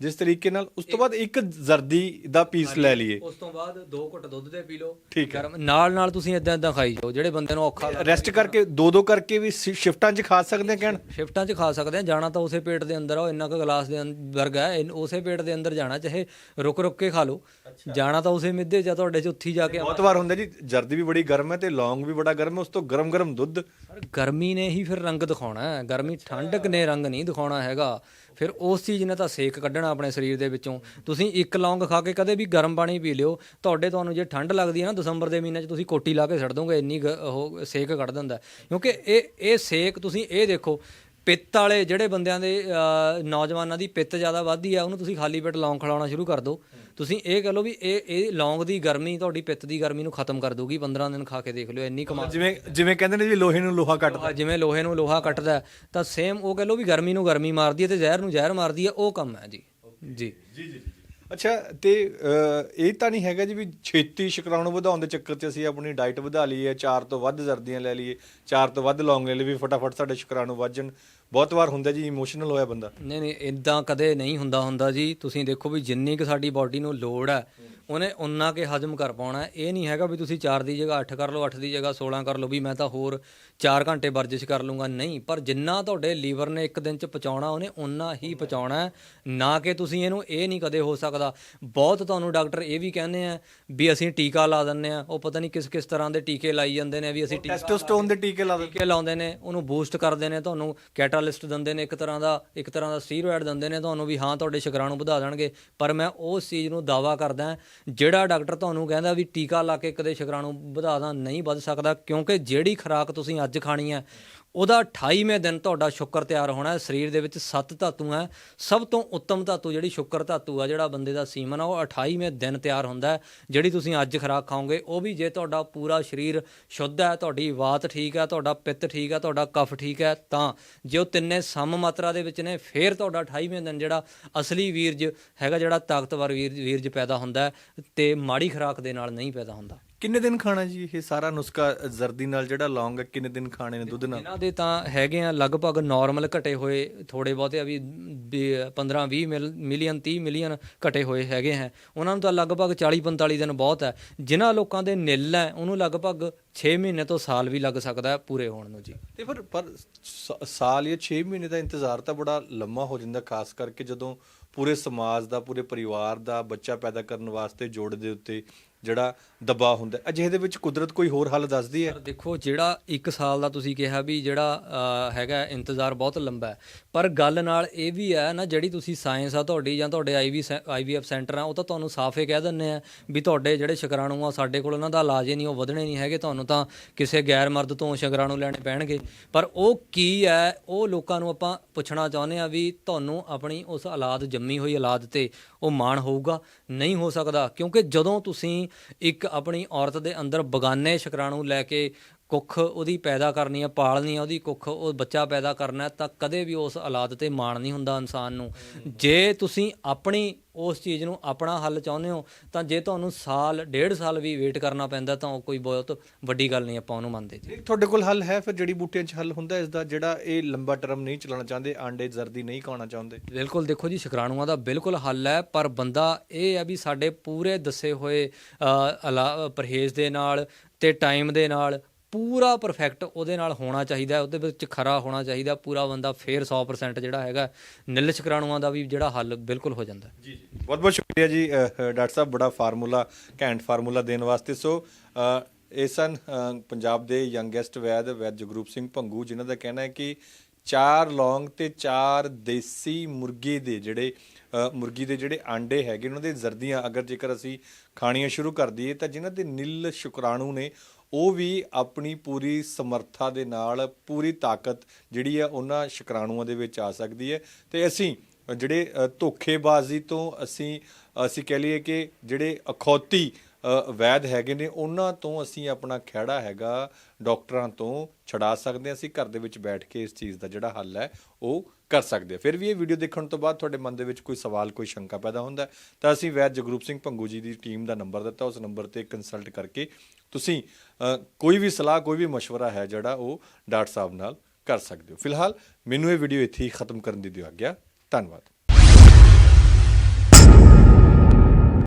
ਜਿਸ ਤਰੀਕੇ ਨਾਲ ਉਸ ਤੋਂ ਬਾਅਦ ਇੱਕ ਜ਼ਰਦੀ ਦਾ ਪੀਸ ਲੈ ਲਈਏ।
ਉਸ ਤੋਂ ਬਾਅਦ ਦੋ ਘੁੱਟ ਦੁੱਧ ਦੇ ਪੀ ਲਓ
ਠੀਕ ਹੈ।
ਗਰਮ। ਨਾਲ ਨਾਲ ਤੁਸੀਂ ਇਦਾਂ ਇਦਾਂ ਖਾਈ ਜਾਓ ਜਿਹੜੇ ਬੰਦੇ ਨੂੰ ਔਖਾ ਲੱਗਦਾ।
ਰੈਸਟ ਕਰਕੇ ਦੋ ਦੋ ਕਰਕੇ ਵੀ ਸ਼ਿ- ਸ਼ਿਫਟਾਂ 'ਚ ਖਾ ਸਕਦੇ ਆ ਕਹਿਣ?
ਸ਼ਿਫਟਾਂ 'ਚ ਖਾ ਸਕਦੇ ਆ ਜਾਣਾ ਤਾਂ ਉਸੇ ਪੇਟ ਦੇ ਅੰਦਰ ਆ ਉਹ ਇੰਨਾ ਕੁ ਗਲਾਸ ਦੇ ਵਰਗਾ ਹੈ ਇਨ- ਉਸੇ ਪੇਟ ਦੇ ਅੰਦਰ ਜਾਣਾ ਚਾਹੇ ਰੁਕ ਰੁਕ ਕੇ ਖਾ ਲਓ। ਜਾਣਾ ਤਾਂ ਉਸੇ ਮਿੱਦੇ ਜਾਂ ਤੁਹਾਡੇ 'ਚ ਉੱਥੀ ਜਾ ਕੇ
ਬਹੁਤ ਵਾਰ ਹੁੰਦਾ ਜੀ ਜਰਦੀ ਵੀ ਬੜੀ ਗਰਮ ਹੈ ਤੇ ਲੌਂਗ ਵੀ ਬੜਾ ਗਰਮ ਹੈ ਉਸ ਤੋਂ ਗਰਮ ਗਰਮ ਦੁੱਧ।
ਪਰ ਗਰਮੀ ਨੇ ਹੀ ਫਿਰ ਰੰਗ ਦਿਖਾਉਣਾ ਹੈ। ਗਰਮੀ ਠੰਡਕ ਨੇ ਰੰਗ ਨਹੀਂ ਦਿਖਾਉਣਾ ਹੈਗਾ। ਫਿਰ ਉਸ ਚੀਜ਼ ਨੇ ਤਾਂ ਸੇਕ ਕੱਢਣਾ ਆਪਣੇ ਸਰੀਰ ਦੇ ਵਿੱਚੋਂ। ਤੁਸੀਂ ਇੱਕ ਲੌਂਗ ਖਾ ਕੇ ਕਦੇ ਵੀ ਗਰਮ ਪਾਣੀ ਪੀ ਲਿਓ, ਤੁਹਾਡੇ ਤੁਹਾਨੂੰ ਜੇ ਠੰਡ ਲੱਗਦੀ ਹੈ ਨਾ ਦਸੰਬਰ ਦੇ ਮਹੀਨੇ 'ਚ ਤੁਸੀਂ ਕੋਟੀ ਲਾ ਕੇ ਛੱਡ ਦੋਗੇ, ਇੰਨੀ ਉਹ ਸੇਕ ਕੱਢ ਦਿੰਦਾ। ਕਿਉਂਕਿ ਇਹ ਇਹ ਸੇਕ ਤੁਸੀਂ ਇਹ ਦੇਖੋ ਪਿੱਤ ਵਾਲੇ ਜਿਹੜੇ ਬੰਦਿਆਂ ਦੇ ਅ, ਨੌਜਵਾਨਾਂ ਦੀ ਪਿੱਤ ਜ਼ਿਆਦਾ ਵੱਧਦੀ ਆ ਉਹਨੂੰ ਤੁਸੀਂ ਖਾਲੀ ਪੇਟ ਲੌਂਗ ਖਿਲਾਉਣਾ ਸ਼ੁਰੂ ਕਰ ਦਿਓ। ਤੁਸੀਂ ਇਹ ਕਹ ਲਓ ਵੀ ਇਹ ਇਹ ਲੌਂਗ ਦੀ ਗਰਮੀ ਤੁਹਾਡੀ ਪਿੱਤ ਦੀ ਗਰਮੀ ਨੂੰ ਖਤਮ ਕਰ ਦੂਗੀ 15 ਦਿਨ ਖਾ ਕੇ ਦੇਖ ਲਿਓ ਇੰਨੀ ਕਮਾਲ।
ਜਿਵੇਂ ਜਿਵੇਂ ਕਹਿੰਦੇ ਨੇ ਜੀ ਲੋਹੇ ਨੂੰ ਲੋਹਾ ਕੱਟ
ਲੋਹਾ ਜਿਵੇਂ ਲੋਹੇ ਨੂੰ ਲੋਹਾ ਕੱਟਦਾ ਹੈ, ਤਾਂ ਸੇਮ ਉਹ ਕਹ ਲਓ ਵੀ ਗਰਮੀ ਨੂੰ ਗਰਮੀ ਮਾਰਦੀ ਹੈ ਤੇ ਜ਼ਹਿਰ ਨੂੰ ਜ਼ਹਿਰ ਮਾਰਦੀ ਹੈ ਉਹ ਕੰਮ ਹੈ ਜੀ। ਜੀ।
ਅੱਛਾ ਤੇ ਇਹ ਤਾਂ ਨਹੀਂ ਹੈਗਾ ਜੀ ਵੀ ਛੇਤੀ ਸ਼ੁਕਰਾਣੂ ਵਧਾਉਣ ਦੇ ਚੱਕਰ 'ਚ ਅਸੀਂ ਆਪਣੀ ਡਾਈਟ ਵਧਾ ਲਈਏ ਚਾਰ ਤੋਂ ਵੱਧ ਜ਼ਰਦੀਆਂ ਲੈ ਲਈਏ ਚਾਰ ਤੋਂ ਵੱਧ ਲੌਂਗ ਲੈ ਲਈਏ ਵੀ ਫਟਾਫਟ ਸਾਡੇ ਸ਼ੁਕਰਾਣੂ ਵੱਧ ਜਾਣ। ਬਹੁਤ ਵਾਰ ਹੁੰਦਾ ਜੀ ਇਮੋਸ਼ਨਲ ਹੋਇਆ ਬੰਦਾ।
ਨਹੀਂ ਨਹੀਂ ਇਦਾਂ ਕਦੇ ਨਹੀਂ ਹੁੰਦਾ ਹੁੰਦਾ ਜੀ। ਤੁਸੀਂ ਦੇਖੋ ਵੀ ਜਿੰਨੀ ਕੁ ਸਾਡੀ ਬਾਡੀ ਨੂੰ ਲੋੜ ਹੈ ਉਹਨੇ ਉਨਾ ਕੇ ਹਜਮ ਕਰ ਪਾਉਣਾ। ਇਹ ਨਹੀਂ ਹੈਗਾ ਵੀ ਤੁਸੀਂ 4 ਦੀ ਜਗ੍ਹਾ 8 ਕਰ ਲਓ 8 ਦੀ ਜਗ੍ਹਾ 16 ਕਰ ਲਓ ਵੀ ਮੈਂ ਤਾਂ ਹੋਰ 4 ਘੰਟੇ ਵਰਜਿਸ਼ ਕਰ ਲੂੰਗਾ ਨਹੀਂ ਪਰ ਜਿੰਨਾ ਤੁਹਾਡੇ ਲੀਵਰ ਨੇ ਇੱਕ ਦਿਨ ਚ ਪਚਾਉਣਾ ਉਹਨੇ ਉਨਾ ਹੀ ਪਚਾਉਣਾ ਹੈ। ਨਾ ਕਿ ਤੁਸੀਂ ਇਹਨੂੰ ਇਹ ਨਹੀਂ ਕਦੇ ਹੋ ਸਕਦਾ। ਬਹੁਤ ਤੁਹਾਨੂੰ ਡਾਕਟਰ ਇਹ ਵੀ ਕਹਿੰਦੇ ਆ ਵੀ ਅਸੀਂ ਟੀਕਾ ਲਾ ਦਿੰਨੇ ਆ ਉਹ ਪਤਾ ਨਹੀਂ ਕਿਸ ਕਿਸ ਤਰ੍ਹਾਂ ਦੇ ਟੀਕੇ ਲਾਈ ਜਾਂਦੇ ਨੇ ਵੀ ਅਸੀਂ
ਟੈਸਟੋਸਟੋਨ ਦੇ ਟੀਕੇ ਲਾ ਦਿੰਦੇ
ਟੀਕੇ ਲਾਉਂਦੇ ਨੇ ਉਹਨੂੰ ਬੂਸਟ ਕਰਦੇ ਨੇ ਤੁਹਾਨੂੰ ਕੈਟਾਲਿਸਟ ਦਿੰਦੇ ਨੇ, ਇੱਕ ਤਰ੍ਹਾਂ ਦਾ, ਇੱਕ ਤਰ੍ਹਾਂ ਦਾ ਸਟੀਰੋਇਡ ਦਿੰਦੇ ਨੇ, ਤੁਹਾਨੂੰ ਵੀ ਹਾਂ ਤੁਹਾਡੇ ਸ਼ੁਕਰਾਣੂ ਵਧਾ ਦੇਣਗੇ। ਪਰ ਮੈਂ ਉਸ ਚੀਜ਼ ਨੂੰ ਦਾਵਾ ਕਰਦਾ ਜਿਹੜਾ ਡਾਕਟਰ ਤੁਹਾਨੂੰ ਕਹਿੰਦਾ ਵੀ ਟੀਕਾ ਲਾ ਕੇ ਕਦੇ ਸ਼ੁਕਰਾਣੂ ਵਧਾ ਦਾਂ, ਨਹੀਂ ਵੱਧ ਸਕਦਾ, ਕਿਉਂਕਿ ਜਿਹੜੀ ਖੁਰਾਕ ਤੁਸੀਂ ਅੱਜ ਖਾਣੀ ਹੈ ਉਹਦਾ 28ਵੇਂ ਦਿਨ ਤੁਹਾਡਾ ਸ਼ੁਕਰ ਤਿਆਰ ਹੋਣਾ ਹੈ। ਸਰੀਰ ਦੇ ਵਿੱਚ ਸੱਤ ਧਾਤੂ ਹੈ। ਸਭ ਤੋਂ ਉੱਤਮ ਧਾਤੂ ਜਿਹੜੀ ਸ਼ੁਕਰ ਧਾਤੂ ਆ, ਜਿਹੜਾ ਬੰਦੇ ਦਾ ਸੀਮਨ ਆ, ਉਹ 28ਵੇਂ ਦਿਨ ਤਿਆਰ ਹੁੰਦਾ ਹੈ। ਜਿਹੜੀ ਤੁਸੀਂ ਅੱਜ ਖੁਰਾਕ ਖਾਓਗੇ, ਉਹ ਵੀ ਜੇ ਤੁਹਾਡਾ ਪੂਰਾ ਸਰੀਰ ਸ਼ੁੱਧ ਹੈ, ਤੁਹਾਡੀ ਵਾਤ ਠੀਕ ਹੈ, ਤੁਹਾਡਾ ਪਿੱਤ ਠੀਕ ਹੈ, ਤੁਹਾਡਾ ਕਫ ਠੀਕ ਹੈ, ਤਾਂ ਜੇ ਉਹ ਤਿੰਨੇ ਸਮ ਮਾਤਰਾ ਦੇ ਵਿੱਚ ਨੇ, ਫਿਰ ਤੁਹਾਡਾ 28ਵੇਂ ਦਿਨ ਜਿਹੜਾ ਅਸਲੀ ਵੀਰਜ ਹੈਗਾ, ਜਿਹੜਾ ਤਾਕਤਵਰ ਵੀਰ ਵੀਰਜ ਪੈਦਾ ਹੁੰਦਾ ਹੈ ਤੇ ਮਾੜੀ ਖੁਰਾਕ ਦੇ ਨਾਲ ਨਹੀਂ ਪੈਦਾ ਹੁੰਦਾ।
ਕਿੰਨੇ ਦਿਨ ਖਾਣਾ ਜੀ ਇਹ ਸਾਰਾ ਨੁਸਖਾ ਜ਼ਰਦੀ ਨਾਲ ਜਿਹੜਾ ਲੌਂਗ ਹੈ ਕਿੰਨੇ ਦਿਨ ਖਾਣੇ ਨੇ ਦੁੱਧ ਨਾਲ?
ਇਹਨਾਂ ਦੇ ਤਾਂ ਹੈਗੇ ਆ ਲਗਭਗ ਨਾਰਮਲ ਘਟੇ ਹੋਏ ਥੋੜੇ ਬਹੁਤੇ ਆ ਵੀ 15 20 ਮਿਲੀਅਨ 30 ਮਿਲੀਅਨ ਘਟੇ ਹੋਏ ਹੈਗੇ ਹੈ। ਉਹਨਾਂ ਨੂੰ ਤਾਂ ਲਗਭਗ 40 45 ਦਿਨ ਬਹੁਤ ਹੈ। ਜਿਨ੍ਹਾਂ ਲੋਕਾਂ ਦੇ ਨਿੱਲ ਹੈ ਉਹਨੂੰ ਲਗਭਗ 6 ਮਹੀਨੇ ਤੋਂ ਸਾਲ ਵੀ ਲੱਗ ਸਕਦਾ ਹੈ ਪੂਰੇ ਹੋਣ ਨੂੰ ਜੀ।
ਤੇ ਪਰ ਪਰ ਸਾਲ ਜਾਂ 6 ਮਹੀਨੇ ਦਾ ਇੰਤਜ਼ਾਰ ਤਾਂ ਬੜਾ ਲੰਮਾ ਹੋ ਜਾਂਦਾ ਖਾਸ ਕਰਕੇ ਜਦੋਂ ਪੂਰੇ ਸਮਾਜ ਦਾ ਪੂਰੇ ਪਰਿਵਾਰ ਦਾ ਬੱਚਾ ਪੈਦਾ ਕਰਨ ਵਾਸਤੇ ਜੋੜ ਦੇ ਉੱਤੇ ਜਿਹੜਾ ਦਬਾਅ ਹੁੰਦਾ ਅਜਿਹੇ ਦੇ ਵਿੱਚ ਕੁਦਰਤ ਕੋਈ ਹੋਰ ਹੱਲ ਦੱਸਦੀ ਹੈ?
ਦੇਖੋ, ਜਿਹੜਾ 1 ਸਾਲ ਦਾ ਤੁਸੀਂ ਕਿਹਾ ਵੀ ਜਿਹੜਾ ਹੈਗਾ ਇੰਤਜ਼ਾਰ ਬਹੁਤ ਲੰਬਾ ਹੈ। ਪਰ ਗੱਲ ਨਾਲ ਇਹ ਵੀ ਹੈ ਨਾ, ਜਿਹੜੀ ਤੁਸੀਂ ਸਾਇੰਸ ਆ ਤੁਹਾਡੀ ਜਾਂ ਤੁਹਾਡੇ ਆਈਵੀ ਆਈਵੀਐਫ ਸੈਂਟਰ ਆ, ਉਹ ਤਾਂ ਤੁਹਾਨੂੰ ਸਾਫ਼ ਹੀ ਕਹਿ ਦਿੰਦੇ ਆ ਵੀ ਤੁਹਾਡੇ ਜਿਹੜੇ ਸ਼ਕਰਾਣੂ ਆ, ਸਾਡੇ ਕੋਲ ਉਹਨਾਂ ਦਾ ਇਲਾਜ ਹੀ ਨਹੀਂ, ਉਹ ਵਧਣੇ ਨਹੀਂ ਹੈਗੇ, ਤੁਹਾਨੂੰ ਤਾਂ ਕਿਸੇ ਗੈਰ ਮਰਦ ਤੋਂ ਸ਼ਕਰਾਣੂ ਲੈਣੇ ਪੈਣਗੇ। ਪਰ ਉਹ ਕੀ ਹੈ, ਉਹ ਲੋਕਾਂ ਨੂੰ ਆਪਾਂ ਪੁੱਛਣਾ ਚਾਹੁੰਦੇ ਆ ਵੀ ਤੁਹਾਨੂੰ ਆਪਣੀ ਉਸ ਔਲਾਦ ਜੰਮੀ ਹੋਈ ਔਲਾਦ ਤੇ ਉਹ ਮਾਣ ਹੋਊਗਾ? ਨਹੀਂ ਹੋ ਸਕਦਾ, ਕਿਉਂਕਿ ਜਦੋਂ ਤੁਸੀਂ ਇੱਕ ਆਪਣੀ ਔਰਤ ਦੇ ਅੰਦਰ ਬਗਾਨੇ ਸ਼ੁਕਰਾਣੂ ਲੈ ਕੇ ਕੁੱਖ ਉਹਦੀ ਪੈਦਾ ਕਰਨੀ ਹੈ ਪਾਲਣੀ ਹੈ ਉਹਦੀ ਕੁੱਖ ਉਹ ਬੱਚਾ ਪੈਦਾ ਕਰਨਾ ਤਾਂ ਕਦੇ ਵੀ ਉਸ ਔਲਾਦ ਤੇ ਮਾਣ ਨਹੀਂ ਹੁੰਦਾ ਇਨਸਾਨ ਨੂੰ। ਜੇ ਤੁਸੀਂ ਆਪਣੀ ਉਸ ਚੀਜ਼ ਨੂੰ ਆਪਣਾ ਹੱਲ ਚਾਹੁੰਦੇ ਹੋ ਤਾਂ ਜੇ ਤੁਹਾਨੂੰ ਸਾਲ ਡੇਢ ਸਾਲ ਵੀ ਵੇਟ ਕਰਨਾ ਪੈਂਦਾ ਤਾਂ ਉਹ ਕੋਈ ਬਹੁਤ ਵੱਡੀ ਗੱਲ ਨਹੀਂ ਆਪਾਂ ਉਹਨੂੰ ਮੰਨਦੇ ਜੀ।
ਤੁਹਾਡੇ ਕੋਲ ਹੱਲ ਹੈ ਫਿਰ ਜੜੀ ਬੂਟੀਆਂ 'ਚ ਹੱਲ ਹੁੰਦਾ ਇਸ ਦਾ ਜਿਹੜਾ ਇਹ ਲੰਬਾ ਟਰਮ ਨਹੀਂ ਚਲਾਉਣਾ ਚਾਹੁੰਦੇ ਆਂਡੇ ਜ਼ਰਦੀ ਨਹੀਂ ਖਾਣਾ ਚਾਹੁੰਦੇ।
ਬਿਲਕੁਲ ਦੇਖੋ ਜੀ ਸ਼ੁਕਰਾਣੂਆਂ ਦਾ ਬਿਲਕੁਲ ਹੱਲ ਹੈ ਪਰ ਬੰਦਾ ਇਹ ਹੈ ਵੀ ਸਾਡੇ ਪੂਰੇ ਦੱਸੇ ਹੋਏ ਪਰਹੇਜ਼ ਦੇ ਨਾਲ ਤੇ ਟਾਈਮ ਦੇ ਨਾਲ ਪੂਰਾ ਪਰਫੈਕਟ ਉਹਦੇ ਨਾਲ ਹੋਣਾ ਚਾਹੀਦਾ ਉਹਦੇ ਵਿੱਚ ਖਰਾ ਹੋਣਾ ਚਾਹੀਦਾ ਪੂਰਾ ਬੰਦਾ ਫੇਰ 100% ਜਿਹੜਾ ਹੈਗਾ ਨਿਲ ਸ਼ੁਕਰਾਣੂਆਂ ਦਾ ਵੀ ਜਿਹੜਾ ਹੱਲ ਬਿਲਕੁਲ ਹੋ ਜਾਂਦਾ
ਜੀ ਜੀ। ਬਹੁਤ ਬਹੁਤ ਸ਼ੁਕਰੀਆ ਜੀ ਡਾਕਟਰ ਸਾਹਿਬ, ਬੜਾ ਫਾਰਮੂਲਾ, ਘੈਂਟ ਫਾਰਮੂਲਾ ਦੇਣ ਵਾਸਤੇ। ਸੋ ਇਹ ਸਨ ਪੰਜਾਬ ਦੇ ਯੰਗੈਸਟ ਵੈਦ ਵੈਦ ਜਗਰੂਪ ਸਿੰਘ ਭੰਗੂ, ਜਿਨ੍ਹਾਂ ਦਾ ਕਹਿਣਾ ਹੈ ਕਿ ਚਾਰ ਲੌਂਗ ਤੇ ਚਾਰ ਦੇਸੀ ਮੁਰਗੀ ਦੇ ਜਿਹੜੇ ਮੁਰਗੀ ਦੇ ਜਿਹੜੇ ਆਂਡੇ ਹੈਗੇ, ਉਹਨਾਂ ਦੇ ਜ਼ਰਦੀਆਂ ਅਗਰ ਜੇਕਰ ਅਸੀਂ ਖਾਣੀਆਂ ਸ਼ੁਰੂ ਕਰ ਦਈਏ ਤਾਂ ਜਿਨ੍ਹਾਂ ਦੇ ਨਿਲ ਸ਼ੁਕਰਾਣੂ ਨੇ, ਉਹ ਵੀ ਆਪਣੀ ਪੂਰੀ ਸਮਰੱਥਾ ਦੇ ਨਾਲ, ਪੂਰੀ ਤਾਕਤ ਜਿਹੜੀ ਹੈ ਉਹਨਾਂ ਸ਼ੁਕਰਾਣੂਆਂ ਦੇ ਵਿੱਚ ਆ ਸਕਦੀ ਹੈ। ਤੇ ਅਸੀਂ ਜਿਹੜੇ ਧੋਖੇਬਾਜ਼ੀ ਤੋਂ ਅਸੀਂ ਅਸੀਂ ਕਹਿ ਲਈਏ ਕਿ ਜਿਹੜੇ ਅਖੌਤੀ ਵੈਦ ਹੈਗੇ ਨੇ, ਉਹਨਾਂ ਤੋਂ ਅਸੀਂ ਆਪਣਾ ਖਹਿੜਾ ਹੈਗਾ ਡਾਕਟਰਾਂ ਤੋਂ ਛਡਾ ਸਕਦੇ ਹਾਂ। ਅਸੀਂ ਘਰ ਦੇ ਵਿੱਚ ਬੈਠ ਕੇ ਇਸ ਚੀਜ਼ ਦਾ ਜਿਹੜਾ ਹੱਲ ਹੈ, ਉਹ ਕਰ ਸਕਦੇ ਆ। ਫਿਰ ਵੀ ਇਹ ਵੀਡੀਓ ਦੇਖਣ ਤੋਂ ਬਾਅਦ ਤੁਹਾਡੇ ਮਨ ਦੇ ਵਿੱਚ ਕੋਈ ਸਵਾਲ, ਕੋਈ ਸ਼ੰਕਾ ਪੈਦਾ ਹੁੰਦਾ ਤਾਂ ਅਸੀਂ ਵੈਦ ਜਗਰੂਪ ਸਿੰਘ ਪੰਗੂ ਜੀ ਦੀ ਟੀਮ ਦਾ ਨੰਬਰ ਦਿੱਤਾ। ਉਸ ਨੰਬਰ ਤੇ ਕੰਸਲਟ ਕਰਕੇ ਤੁਸੀਂ ਕੋਈ ਵੀ ਸਲਾਹ, ਕੋਈ ਵੀ مشਵਰਾ ਹੈ ਜਿਹੜਾ ਉਹ ਡਾਕਟਰ ਸਾਹਿਬ ਨਾਲ ਕਰ ਸਕਦੇ ਹੋ। ਫਿਲਹਾਲ ਮੈਨੂੰ ਇਹ ਵੀਡੀਓ ਇੱਥੇ ਹੀ ਖਤਮ ਕਰਨ ਦੀ ਦਿਓ ਆਗਿਆ। ਧੰਨਵਾਦ।